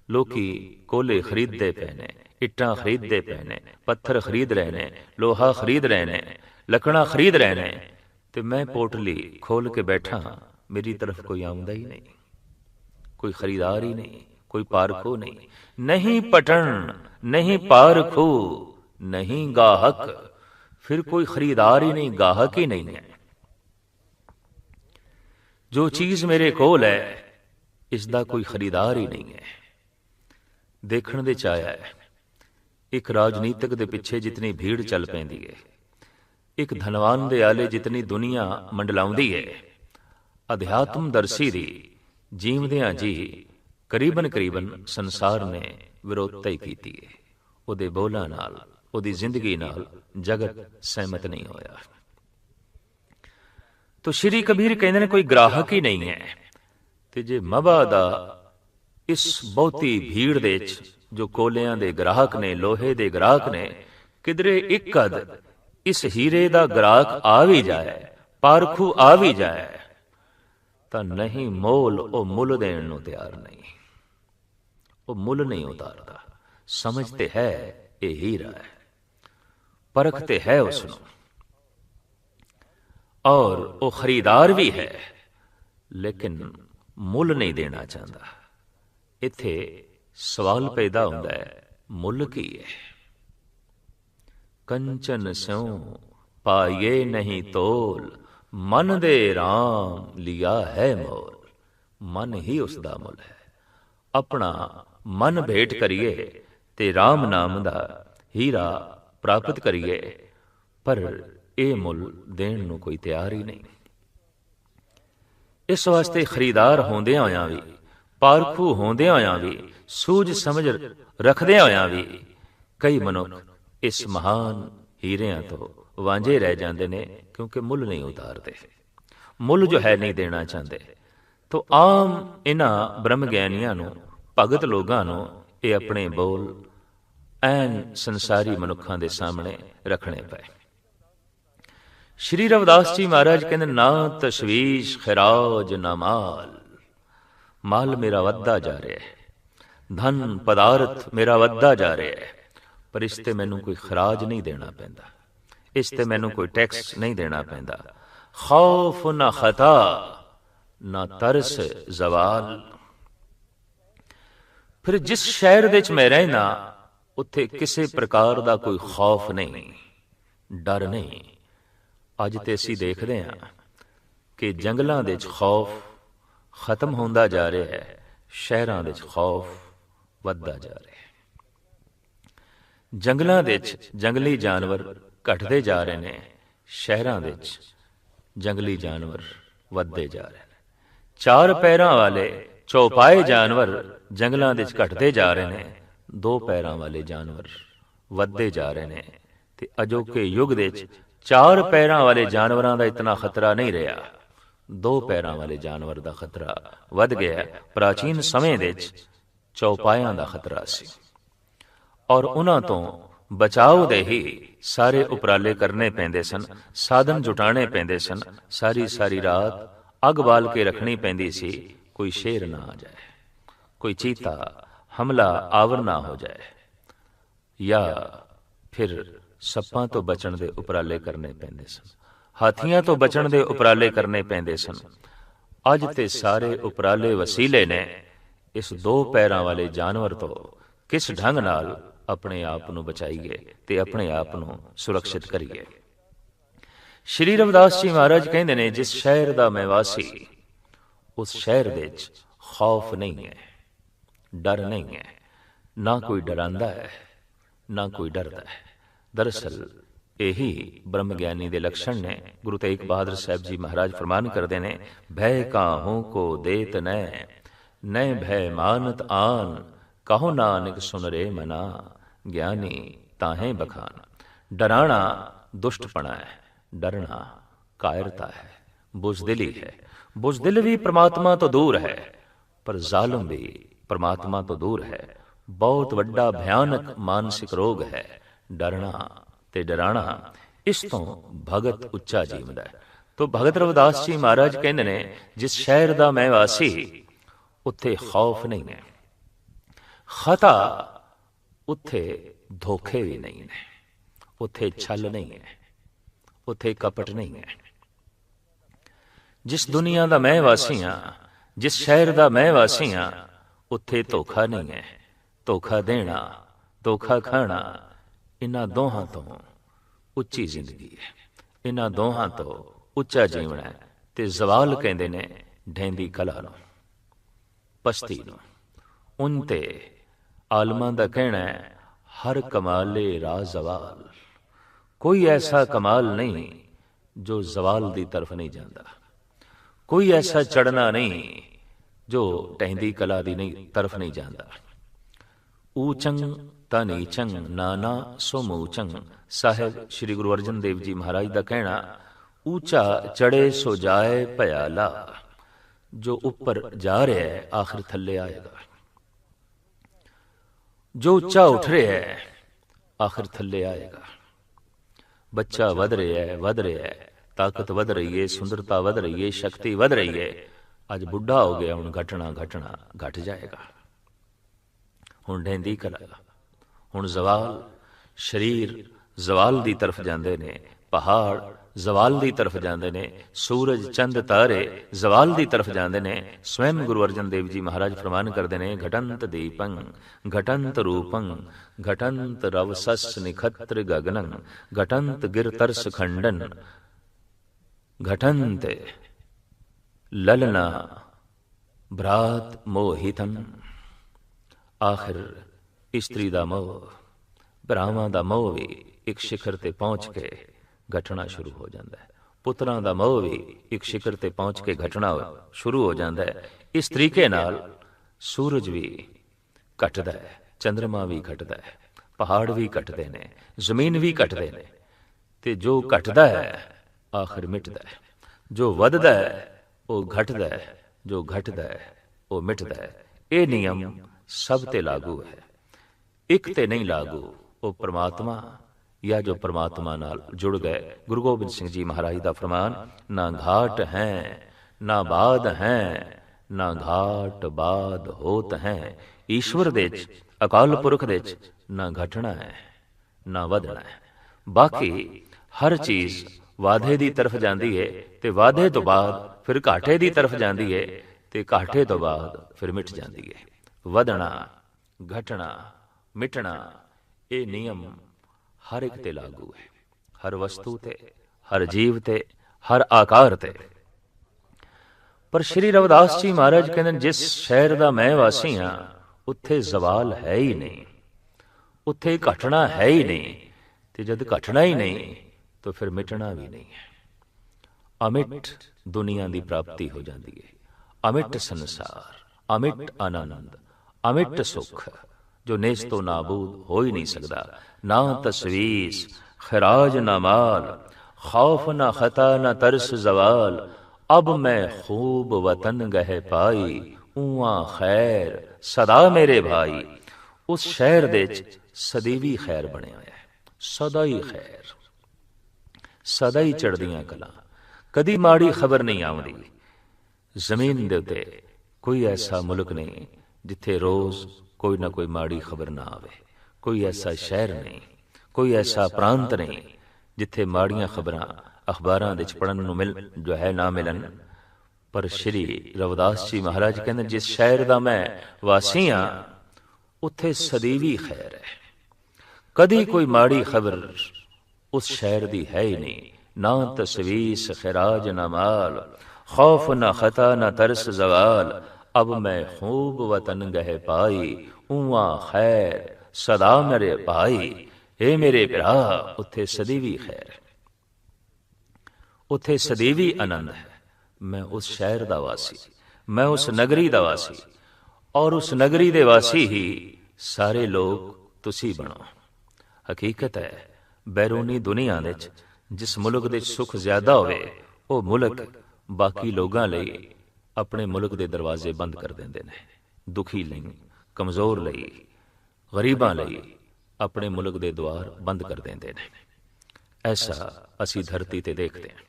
ਲੋਕੀ ਕੋਲੇ ਖਰੀਦਦੇ ਪਏ ਨੇ ਇੱਟਾਂ ਖਰੀਦਦੇ ਪਏ ਨੇ ਪੱਥਰ ਖਰੀਦ ਰਹੇ ਨੇ ਲੋਹਾ ਖਰੀਦ ਰਹੇ ਨੇ ਲੱਕੜਾਂ ਖਰੀਦ ਰਹੇ ਨੇ ਤੇ ਮੈਂ ਪੋਟਲੀ ਖੋਲ ਕੇ ਬੈਠਾ ਮੇਰੀ ਤਰਫ ਕੋਈ ਆਉਂਦਾ ਹੀ ਨਹੀਂ ਕੋਈ ਖਰੀਦਾਰ ਹੀ ਨਹੀਂ ਕੋਈ ਪਾਰਖੋ ਨਹੀਂ ਨਹੀਂ ਪਟਣ ਨਹੀਂ ਪਾਰਖੋ ਨਹੀਂ ਗਾਹਕ ਫਿਰ ਕੋਈ ਖਰੀਦਾਰ ਹੀ ਨਹੀਂ ਗਾਹਕ ਹੀ ਨਹੀਂ ਹੈ ਜੋ ਚੀਜ਼ ਮੇਰੇ ਕੋਲ ਹੈ ਇਸ ਦਾ ਕੋਈ ਖਰੀਦਾਰ ਹੀ ਨਹੀਂ ਹੈ ਦੇਖਣ ਦੇ ਚ ਆਇਆ ਹੈ। ਇੱਕ ਰਾਜਨੀਤਿਕ ਦੇ ਪਿੱਛੇ ਜਿਤਨੀ ਭੀੜ ਚੱਲ ਪੈਂਦੀ ਹੈ, ਇੱਕ ਧਨਵਾਨ ਦੇ ਆਲੇ ਜਿਤਨੀ ਦੁਨੀਆ ਮੰਡਲਾਉਂਦੀ ਹੈ। ਅਧਿਆਤਮ ਦਰਸ਼ੀ ਦੀ ਜੀਵਦਿਆਂ ਜੀ ਕਰੀਬਨ ਕਰੀਬਨ ਸੰਸਾਰ ਨੇ ਵਿਰੋਧਤਾ ਹੀ ਕੀਤੀ ਹੈ। ਉਹਦੇ ਬੋਲਾਂ ਨਾਲ, ਉਹਦੀ ਜ਼ਿੰਦਗੀ ਨਾਲ ਜਗਤ ਸਹਿਮਤ ਨਹੀਂ ਹੋਇਆ। ਤੋ ਸ਼੍ਰੀ ਕਬੀਰ ਕਹਿੰਦੇ ਨੇ ਕੋਈ ਗ੍ਰਾਹਕ ਹੀ ਨਹੀਂ ਹੈ। ਤੇ ਜੇ ਮਬਾ ਦਾ ਇਸ ਬਹੁਤੀ ਭੀੜ ਦੇ ਵਿੱਚ ਜੋ ਕੋਲਿਆਂ ਦੇ ਗ੍ਰਾਹਕ ਨੇ, ਲੋਹੇ ਦੇ ਗ੍ਰਾਹਕ ਨੇ, ਕਿਧਰੇ ਇੱਕ ਕਦ ਇਸ ਹੀਰੇ ਦਾ ਗ੍ਰਾਹਕ ਆ ਵੀ ਜਾਏ, ਪਾਰਖੂ ਆ ਵੀ ਜਾਏ, ਤਾਂ ਨਹੀਂ ਮੋਲ ਉਹ ਮੁੱਲ ਦੇਣ ਨੂੰ ਤਿਆਰ ਨਹੀਂ। ਉਹ ਮੁੱਲ ਨਹੀਂ ਉਤਾਰਦਾ। ਸਮਝ ਤੇ ਹੈ, ਇਹ ਹੀਰਾ ਹੈ। ਪਰਖ ਤੇ ਹੈ ਉਸ ਨੂੰ ਔਰ ਉਹ ਖਰੀਦਾਰ ਵੀ ਹੈ, ਲੇਕਿਨ ਮੁੱਲ ਨਹੀਂ ਦੇਣਾ ਚਾਹੁੰਦਾ। ਇੱਥੇ ਸਵਾਲ ਪੈਦਾ ਹੁੰਦਾ ਹੈ, ਮੁੱਲ ਕੀ ਹੈ? ਕੰਚਨ ਸਿਉ ਪਾਏ ਨਹੀਂ ਤੋਲ, ਮਨ ਦੇ RAM ਲਿਆ ਹੈ ਮੋਲ। ਮਨ ਹੀ ਉਸ ਦਾ ਮੁੱਲ ਹੈ। ਆਪਣਾ ਮਨ ਭੇਟ ਕਰੀਏ ਤੇ RAM ਨਾਮ ਦਾ ਹੀਰਾ ਪ੍ਰਾਪਤ ਕਰੀਏ, ਪਰ ਇਹ ਮੁੱਲ ਦੇਣ ਨੂੰ ਕੋਈ ਤਿਆਰ ਹੀ ਨਹੀਂ। ਇਸ ਵਾਸਤੇ ਖਰੀਦਾਰ ਹੁੰਦਿਆਂ ਹੋਇਆਂ ਵੀ ਪਾਰਖੂ ਹੁੰਦਿਆਂ ਹੋਇਆਂ ਵੀ, ਸੂਝ ਸਮਝ ਰੱਖਦਿਆਂ ਹੋਇਆਂ ਵੀ, ਕਈ ਮਨੁੱਖ ਇਸ ਮਹਾਨ ਹੀਰਿਆਂ ਤੋਂ ਵਾਂਝੇ ਰਹਿ ਜਾਂਦੇ ਨੇ ਕਿਉਂਕਿ ਮੁੱਲ ਨਹੀਂ ਉਤਾਰਦੇ। ਮੁੱਲ ਜੋ ਹੈ ਨਹੀਂ ਦੇਣਾ ਚਾਹੁੰਦੇ। ਤੋਂ ਆਮ ਇਹਨਾਂ ਬ੍ਰਹਮ ਗਿਆਨੀਆਂ ਨੂੰ, ਭਗਤ ਲੋਕਾਂ ਨੂੰ ਇਹ ਆਪਣੇ ਬੋਲ ਐਨ ਸੰਸਾਰੀ ਮਨੁੱਖਾਂ ਦੇ ਸਾਹਮਣੇ ਰੱਖਣੇ ਪਏ। ਸ਼੍ਰੀ ਰਵਿਦਾਸ ਜੀ ਮਹਾਰਾਜ ਕਹਿੰਦੇ, ਨਾ ਤਸ਼ਵੀਸ਼ ਖਰਾਜ ਨਾ ਮਾਲ ਮੇਰਾ ਵੱਧਦਾ ਜਾ ਰਿਹਾ ਹੈ। ਧਨ, ਪਦਾਰਥ ਮੇਰਾ ਵੱਧਦਾ ਜਾ ਰਿਹਾ ਹੈ। ਪਰ ਇਸ ਤੇ ਮੈਨੂੰ ਕੋਈ ਖਰਾਜ ਨਹੀਂ ਦੇਣਾ ਪੈਂਦਾ। ਇਸ ਤੇ ਮੈਨੂੰ ਕੋਈ ਟੈਕਸ ਨਹੀਂ ਦੇਣਾ ਪੈਂਦਾ। ਖੌਫ ਨਾ ਖਤਾ, ਨਾ ਤਰਸ ਜ਼ਵਾਲ। ਫਿਰ ਜਿਸ ਸ਼ਹਿਰ ਦੇ ਵਿੱਚ ਮੈਂ ਰਹਿਣਾ ਉੱਥੇ ਕਿਸੇ ਪ੍ਰਕਾਰ ਦਾ ਕੋਈ ਖੌਫ ਨਹੀਂ, ਡਰ ਨਹੀਂ। ਅੱਜ ਤੇ ਅਸੀਂ ਦੇਖਦੇ ਹਾਂ ਕਿ ਜੰਗਲਾਂ ਦੇ ਵਿੱਚ ਖੌਫ ਖਤਮ ਹੁੰਦਾ ਜਾ ਰਿਹਾ ਹੈ। ਸ਼ਹਿਰਾਂ ਵਿੱਚ ਖੌਫ ਵੱਧਦਾ ਜਾ ਰਿਹਾ ਹੈ। ਜੰਗਲਾਂ ਦੇ ਵਿੱਚ ਜੰਗਲੀ ਜਾਨਵਰ ਘਟਦੇ ਜਾ ਰਹੇ ਨੇ। ਸ਼ਹਿਰਾਂ ਵਿੱਚ ਜੰਗਲੀ ਜਾਨਵਰ ਵੱਧਦੇ ਜਾ ਰਹੇ ਨੇ। ਚਾਰ ਪੈਰਾਂ ਵਾਲੇ ਚੌਪਾਏ ਜਾਨਵਰ ਜੰਗਲਾਂ ਦੇ ਵਿੱਚ ਘਟਦੇ ਜਾ ਰਹੇ ਨੇ। ਦੋ ਪੈਰਾਂ ਵਾਲੇ ਜਾਨਵਰ ਵੱਧਦੇ ਜਾ ਰਹੇ ਨੇ। ਤੇ ਅਜੋਕੇ ਯੁੱਗ ਦੇ ਵਿੱਚ ਚਾਰ ਪੈਰਾਂ ਵਾਲੇ ਜਾਨਵਰਾਂ ਦਾ ਇਤਨਾ ਖਤਰਾ ਨਹੀਂ ਰਿਹਾ। ਦੋ ਪੈਰਾਂ ਵਾਲੇ ਜਾਨਵਰ ਦਾ ਖਤਰਾ ਵੱਧ ਗਿਆ। ਪ੍ਰਾਚੀਨ ਸਮੇਂ ਦੇ ਵਿੱਚ ਚੌਪਾਇਆਂ ਦਾ ਖਤਰਾ ਸੀ। ਔਰ ਉਹਨਾਂ ਤੋਂ ਬਚਾਓ ਦੇ ਹੀ ਸਾਰੇ ਉਪਰਾਲੇ ਕਰਨੇ ਪੈਂਦੇ ਸਨ ਸਾਧਨ ਜੁਟਾਣੇ ਪੈਂਦੇ ਸਨ ਸਾਰੀ ਸਾਰੀ ਰਾਤ ਅੱਗ ਬਾਲ ਕੇ ਰੱਖਣੀ ਪੈਂਦੀ ਸੀ ਕੋਈ ਸ਼ੇਰ ਨਾ ਆ ਜਾਏ ਕੋਈ ਚੀਤਾ ਹਮਲਾ ਆਵਰ ਨਾ ਹੋ ਜਾਏ। ਜਾਂ ਫਿਰ ਸੱਪਾਂ ਤੋਂ ਬਚਣ ਦੇ ਉਪਰਾਲੇ ਕਰਨੇ ਪੈਂਦੇ ਸਨ। ਹਾਥੀਆਂ ਤੋਂ ਬਚਣ ਦੇ ਉਪਰਾਲੇ ਕਰਨੇ ਪੈਂਦੇ ਸਨ। ਅੱਜ ਤੇ ਸਾਰੇ ਉਪਰਾਲੇ ਵਸੀਲੇ ਨੇ। ਇਸ ਦੋ ਪੈਰਾਂ ਵਾਲੇ ਜਾਨਵਰ ਤੋਂ ਕਿਸ ਢੰਗ ਨਾਲ ਆਪਣੇ ਆਪ ਨੂੰ ਬਚਾਈਏ ਤੇ ਆਪਣੇ ਆਪ ਨੂੰ ਸੁਰੱਖਿਅਤ ਕਰੀਏ? ਸ਼੍ਰੀ ਰਵਿਦਾਸ ਜੀ ਮਹਾਰਾਜ ਕਹਿੰਦੇ ਨੇ, ਜਿਸ ਸ਼ਹਿਰ ਦਾ ਮੈਂ ਵਾਸੀ, ਉਸ ਸ਼ਹਿਰ ਵਿੱਚ ਖੌਫ ਨਹੀਂ ਹੈ, ਡਰ ਨਹੀਂ ਹੈ। ਨਾ ਕੋਈ ਡਰਾਂਦਾ ਹੈ, ਨਾ ਕੋਈ ਡਰਦਾ ਹੈ। ਦਰਅਸਲ ਇਹੀ ਬ੍ਰਹਮ ਗਿਆਨੀ ਦੇ ਲਕਸ਼ਣ ਨੇ। ਗੁਰੂ ਤੇਗ ਬਹਾਦਰ ਸਾਹਿਬ ਜੀ ਮਹਾਰਾਜ ਫਰਮਾਨ ਕਰਦੇ ਨੇ, ਭੈ ਕਾਹੂ ਕੋ ਦੇਤ ਨੈ ਨੈ ਭੈ ਮਾਨਤ ਆਨ, ਕਹੋ ਨਾਨਕ ਸੁਨ ਰੇ ਮਨਾ, ਗਿਆਨੀ ਤਾਹੇ ਬਖਾਨ। ਡਰਾਣਾ ਦੁਸ਼ਟਪਣਾ ਹੈ ਡਰਨਾ ਕਾਇਰਤਾ ਹੈ ਬੁਜ਼ਦਿਲੀ ਹੈ ਬੁਜ਼ਦਿਲ ਵੀ ਪ੍ਰਮਾਤਮਾ ਤੋਂ ਦੂਰ ਹੈ, ਪਰ ਜ਼ਾਲਮ ਵੀ ਪ੍ਰਮਾਤਮਾ ਤੋਂ ਦੂਰ ਹੈ। ਬਹੁਤ ਵੱਡਾ ਭਿਆਨਕ ਮਾਨਸਿਕ ਰੋਗ ਹੈ ਡਰਨਾ ਤੇ ਡਰਾਣਾ ਇਸ ਤੋਂ ਭਗਤ ਉੱਚਾ ਜੀਵਦਾ ਹੈ। ਤੋ ਭਗਤ ਰਵਿਦਾਸ ਜੀ ਮਹਾਰਾਜ ਕਹਿੰਦੇ ਨੇ, ਜਿਸ ਸ਼ਹਿਰ ਦਾ ਮੈਂ ਵਾਸੀ, ਉੱਥੇ ਖੌਫ ਨਹੀਂ ਹੈ। ਖਤਾ ਉੱਥੇ ਧੋਖੇ ਵੀ ਨਹੀਂ ਨੇ। ਉੱਥੇ ਛਲ ਨਹੀਂ ਹੈ। ਉੱਥੇ ਕਪਟ ਨਹੀਂ ਹੈ। ਜਿਸ ਦੁਨੀਆ ਦਾ ਮੈਂ ਵਾਸੀ ਹਾਂ, ਜਿਸ ਸ਼ਹਿਰ ਦਾ ਮੈਂ ਵਾਸੀ ਹਾਂ, ਉੱਥੇ ਧੋਖਾ ਨਹੀਂ ਹੈ। ਧੋਖਾ ਦੇਣਾ, ਧੋਖਾ ਖਾਣਾ ਇਹਨਾਂ ਦੋਹਾਂ ਤੋਂ ਉੱਚੀ ਜ਼ਿੰਦਗੀ ਹੈ। ਇਹਨਾਂ ਦੋਹਾਂ ਤੋਂ ਉੱਚਾ ਜੀਵਨ ਹੈ ਤੇ ਜ਼ਵਾਲ ਕਹਿੰਦੇ ਨੇ ਢੈਂਦੀ ਕਲਾ ਨੂੰ, ਪਸਤੀ ਨੂੰ। ਉਨ ਤੇ ਆਲਮਾਂ ਦਾ ਕਹਿਣਾ ਹੈ, ਹਰ ਕਮਾਲੇ ਰਾਜ਼ ਜ਼ਵਾਲ ਕੋਈ ਐਸਾ ਕਮਾਲ ਨਹੀਂ ਜੋ ਜ਼ਵਾਲ ਦੀ ਤਰਫ ਨਹੀਂ ਜਾਂਦਾ। ਕੋਈ ਐਸਾ ਚੜਨਾ ਨਹੀਂ ਜੋ ਟਹਿੰਦੀ ਕਲਾ ਦੀ ਨਹੀਂ ਤਰਫ ਨਹੀਂ ਜਾਂਦਾ। ਊਚੰਗ ਤਾਂ ਨੀਚੰਗ ਨਾਨਾ ਸੋ ਮੂਚੰਗ ਸਾਹਿਬ ਸ੍ਰੀ ਗੁਰੂ ਅਰਜਨ ਦੇਵ ਜੀ ਮਹਾਰਾਜ ਦਾ ਕਹਿਣਾ ਊਚਾ ਚੜੇ ਸੋ ਜਾਏ ਭਿਆਲਾ ਜੋ ਉੱਪਰ ਜਾ ਰਿਹਾ ਹੈ, ਆਖਰ ਥੱਲੇ ਆਏਗਾ। ਜੋ ਉੱਚਾ ਉੱਠ ਰਿਹਾ ਹੈ, ਆਖਰ ਥੱਲੇ ਆਏਗਾ। ਬੱਚਾ ਵਧ ਰਿਹਾ ਹੈ, ਵਧ ਰਿਹਾ ਹੈ। ਤਾਕਤ ਵਧ ਰਹੀ ਹੈ, ਸੁੰਦਰਤਾ ਵਧ ਰਹੀ ਹੈ, ਸ਼ਕਤੀ ਵਧ ਰਹੀ ਹੈ। ਅੱਜ ਬੁੱਢਾ ਹੋ ਗਿਆ, ਹੁਣ ਘਟਣਾ ਘਟਣਾ, ਘਟ ਜਾਏਗਾ। ਹੁਣ ਢੈਂਦੀ ਕਲਾ। ਹੁਣ ਜ਼ਵਾਲ, ਸਰੀਰ ਜ਼ਵਾਲ ਦੀ ਤਰਫ ਜਾਂਦੇ ਨੇ, ਪਹਾੜ ਜ਼ਵਾਲ ਦੀ ਤਰਫ ਜਾਂਦੇ ਨੇ, ਸੂਰਜ, ਚੰਦ, ਤਾਰੇ ਜ਼ਵਾਲ ਦੀ ਤਰਫ ਜਾਂਦੇ ਨੇ ਸਵੈਮ ਗੁਰੂ ਅਰਜਨ ਦੇਵ ਜੀ ਮਹਾਰਾਜ ਫਰਮਾਨ ਕਰਦੇ ਨੇ, ਘਟੰਤ ਦੀਪੰ, ਘਟੰਤ ਰੂਪੰ, ਘਟੰਤ ਰਵਸਸ ਨਿਖਤ੍ਰ ਗਗਨੰ, ਘਟੰਤ ਗਿਰਤਰਸ ਖੰਡਨ, ਘਟੰਤ ਲਲਨਾ ਭਰਾਤ ਮੋਹਿਤੰ। ਆਖਿਰ ਇਸਤਰੀ ਦਾ ਮੋਹ, ਭਰਾਵਾਂ ਦਾ ਮੋਹ ਵੀ ਇੱਕ ਸਿਖਰ ਤੇ ਪਹੁੰਚ ਕੇ ਘਟਣਾ ਸ਼ੁਰੂ ਹੋ ਜਾਂਦਾ ਹੈ। ਪੁੱਤਰਾਂ ਦਾ ਮੋਹ ਵੀ ਇੱਕ ਸਿਖਰ ਤੇ ਪਹੁੰਚ ਕੇ ਘਟਣਾ ਸ਼ੁਰੂ ਹੋ ਜਾਂਦਾ ਹੈ। ਇਸ ਤਰੀਕੇ ਨਾਲ ਸੂਰਜ ਵੀ ਘਟਦਾ ਹੈ ਚੰ드ਰਮਾ ਵੀ ਘਟਦਾ ਹੈ, ਪਹਾੜ ਵੀ ਘਟਦੇ ਨੇ, ਜ਼ਮੀਨ ਵੀ ਘਟਦੇ ਨੇ। ਤੇ ਜੋ ਘਟਦਾ ਹੈ, ਆਖਿਰ ਮਿਟਦਾ ਹੈ। ਜੋ ਵੱਧਦਾ ਹੈ, ਉਹ ਘਟਦਾ ਹੈ, ਜੋ ਘਟਦਾ ਹੈ, ਉਹ ਮਿਟਦਾ ਹੈ। ਇਹ ਨਿਯਮ ਸਭ ਤੇ ਲਾਗੂ ਹੈ। ਇੱਕ ਤੇ ਨਹੀਂ ਲਾਗੂ। ਉਹ ਪ੍ਰਮਾਤਮਾ ਜਾਂ ਜੋ ਪ੍ਰਮਾਤਮਾ ਨਾਲ ਜੁੜ ਗਏ। ਗੁਰੂ ਗੋਬਿੰਦ ਸਿੰਘ ਜੀ ਮਹਾਰਾਜ ਦਾ ਫਰਮਾਨ, ਨਾ ਘਾਟ ਹੈ, ਨਾ ਬਾਦ ਹੈ, ਨਾ ਘਾਟ ਬਾਦ ਹੋਤ ਹੈ। ਈਸ਼ਵਰ ਦੇ ਚ, ਅਕਾਲ ਪੁਰਖ ਦੇ ਚ ਨਾ ਘਟਣਾ ਹੈ, ਨਾ ਵਧਣਾ ਹੈ। ਬਾਕੀ ਹਰ ਚੀਜ਼ ਵਾਧੇ ਦੀ ਤਰਫ ਜਾਂਦੀ ਹੈ ਤੇ ਵਾਧੇ ਤੋਂ ਬਾਅਦ ਫਿਰ ਘਾਟੇ ਦੀ ਤਰਫ ਜਾਂਦੀ ਹੈ ਤੇ ਘਾਟੇ ਤੋਂ ਬਾਅਦ ਫਿਰ ਮਿਟ ਜਾਂਦੀ ਹੈ ਵਧਣਾ, ਘਟਣਾ। ਮਿਟਣਾ, ਇਹ ਨਿਯਮ ਹਰ ਇੱਕ ਤੇ ਲਾਗੂ ਹੈ। ਹਰ ਵਸਤੂ ਤੇ, ਹਰ ਜੀਵ ਤੇ, ਹਰ ਆਕਾਰ ਤੇ। ਪਰ ਸ਼੍ਰੀ ਰਵਿਦਾਸ ਜੀ ਮਹਾਰਾਜ ਕਹਿੰਦੇ ਜਿਸ ਸ਼ਹਿਰ ਦਾ ਮੈਂ ਵਾਸੀ ਹਾਂ, ਉੱਥੇ ਜ਼ਵਾਲ ਹੈ ਹੀ ਨਹੀਂ। ਉੱਥੇ ਘਟਣਾ ਹੈ ਹੀ ਨਹੀਂ, ਤੇ ਜਦ ਘਟਣਾ ਹੀ ਨਹੀਂ, ਤਾਂ ਫਿਰ ਮਿਟਣਾ ਵੀ ਨਹੀਂ ਹੈ। ਅਮਿਟ ਦੁਨੀਆ ਦੀ ਪ੍ਰਾਪਤੀ ਹੋ ਜਾਂਦੀ ਹੈ। ਅਮਿਟ ਸੰਸਾਰ, ਅਮਿਟ ਆਨੰਦ, ਅਮਿਟ ਸੁਖ। ਜੋ ਨੇਸ ਤੋਂ ਨਾਬੂਦ ਹੋ ਹੀ ਨਹੀਂ ਸਕਦਾ। ਨਾ ਤਸਵੀਸ, ਖਰਾਜ ਨਾ ਮਾਲ, ਖੌਫ ਨਾ ਖਤਾ ਨਾ ਤਰਸ ਜ਼ਵਾਲ। ਅਬ ਮੈਂ ਖੂਬ ਵਤਨ ਗਹਿ ਪਾਈ ਉਆ ਖੈਰ, ਸਦਾ ਮੇਰੇ ਭਾਈ। ਉਸ ਸ਼ਹਿਰ ਦੇ ਚ ਸਦੀਵੀ ਖੈਰ ਬਣਿਆ ਹੋਇਆ ਹੈ। ਸਦਾ ਹੀ ਖੈਰ। ਸਦਾ ਹੀ ਚੜਦੀਆਂ ਕਲਾ। ਕਦੀ ਮਾੜੀ ਖਬਰ ਨਹੀਂ ਆਉਂਦੀ। ਜ਼ਮੀਨ ਦੇ ਉੱਤੇ ਕੋਈ ਐਸਾ ਮੁਲਕ ਨਹੀਂ ਜਿੱਥੇ ਰੋਜ਼ ਕੋਈ ਨਾ ਕੋਈ ਮਾੜੀ ਖਬਰ ਨਾ ਆਵੇ। ਕੋਈ ਐਸਾ ਸ਼ਹਿਰ ਨਹੀਂ, ਕੋਈ ਐਸਾ ਪ੍ਰਾਂਤ ਨਹੀਂ, ਜਿੱਥੇ ਮਾੜੀਆਂ ਖਬਰਾਂ ਅਖਬਾਰਾਂ ਦੇ ਵਿੱਚ ਪੜਨ ਨੂੰ ਮਿਲ, ਜੋ ਹੈ ਨਾ ਮਿਲਣ। ਪਰ ਸ਼੍ਰੀ ਰਵਿਦਾਸ ਜੀ ਮਹਾਰਾਜ ਕਹਿੰਦੇ, ਜਿਸ ਸ਼ਹਿਰ ਦਾ ਮੈਂ ਵਾਸੀ ਹਾਂ, ਉੱਥੇ ਸਦੀਵੀ ਖੈਰ ਹੈ। ਕਦੀ ਕੋਈ ਮਾੜੀ ਖਬਰ ਉਸ ਸ਼ਹਿਰ ਦੀ ਹੈ ਹੀ ਨਹੀਂ। ਨਾ ਤਸਵੀਸ, ਖਰਾਜ, ਨਾ ਮਾਲ, ਖੌਫ, ਨਾ ਖਤਾ, ਨਾ ਤਰਸ, ਜ਼ਵਾਲ ਅਬ ਮੈਂ ਖੂਬ ਵਤਨ ਗਹਿ ਪਾਈ ਉਵਾ ਖੈਰ, ਸਦਾ ਮੇਰੇ ਭਾਈ। ਏ ਮੇਰੇ ਭਰਾ, ਉੱਥੇ ਸਦੀਵੀ ਖੈਰ। ਉੱਥੇ ਸਦੀਵੀ ਆਨੰਦ ਹੈ। ਮੈਂ ਉਸ ਸ਼ਹਿਰ ਦਾ ਵਾਸੀ, ਮੈਂ ਉਸ ਨਗਰੀ ਦਾ ਵਾਸੀ, ਔਰ ਉਸ ਨਗਰੀ ਦੇ ਵਾਸੀ ਹੀ ਸਾਰੇ ਲੋਕ ਤੁਸੀਂ ਬਣੋ। ਹਕੀਕਤ ਹੈ, ਬੈਰੂਨੀ ਦੁਨੀਆ ਵਿੱਚ ਜਿਸ ਮੁਲਕ ਦੇ ਸੁੱਖ ਜ਼ਿਆਦਾ ਹੋਵੇ, ਉਹ ਮੁਲਕ ਬਾਕੀ ਲੋਕਾਂ ਲਈ ਆਪਣੇ ਮੁਲਕ ਦੇ ਦਰਵਾਜ਼ੇ ਬੰਦ ਕਰ ਦਿੰਦੇ ਨੇ। ਦੁਖੀ ਲਈ, ਕਮਜ਼ੋਰ ਲਈ, ਗਰੀਬਾਂ ਲਈ ਆਪਣੇ ਮੁਲਕ ਦੇ ਦਵਾਰ ਬੰਦ ਕਰ ਦਿੰਦੇ ਨੇ। ਐਸਾ ਅਸੀਂ ਧਰਤੀ ਤੇ ਦੇਖਦੇ ਹਾਂ।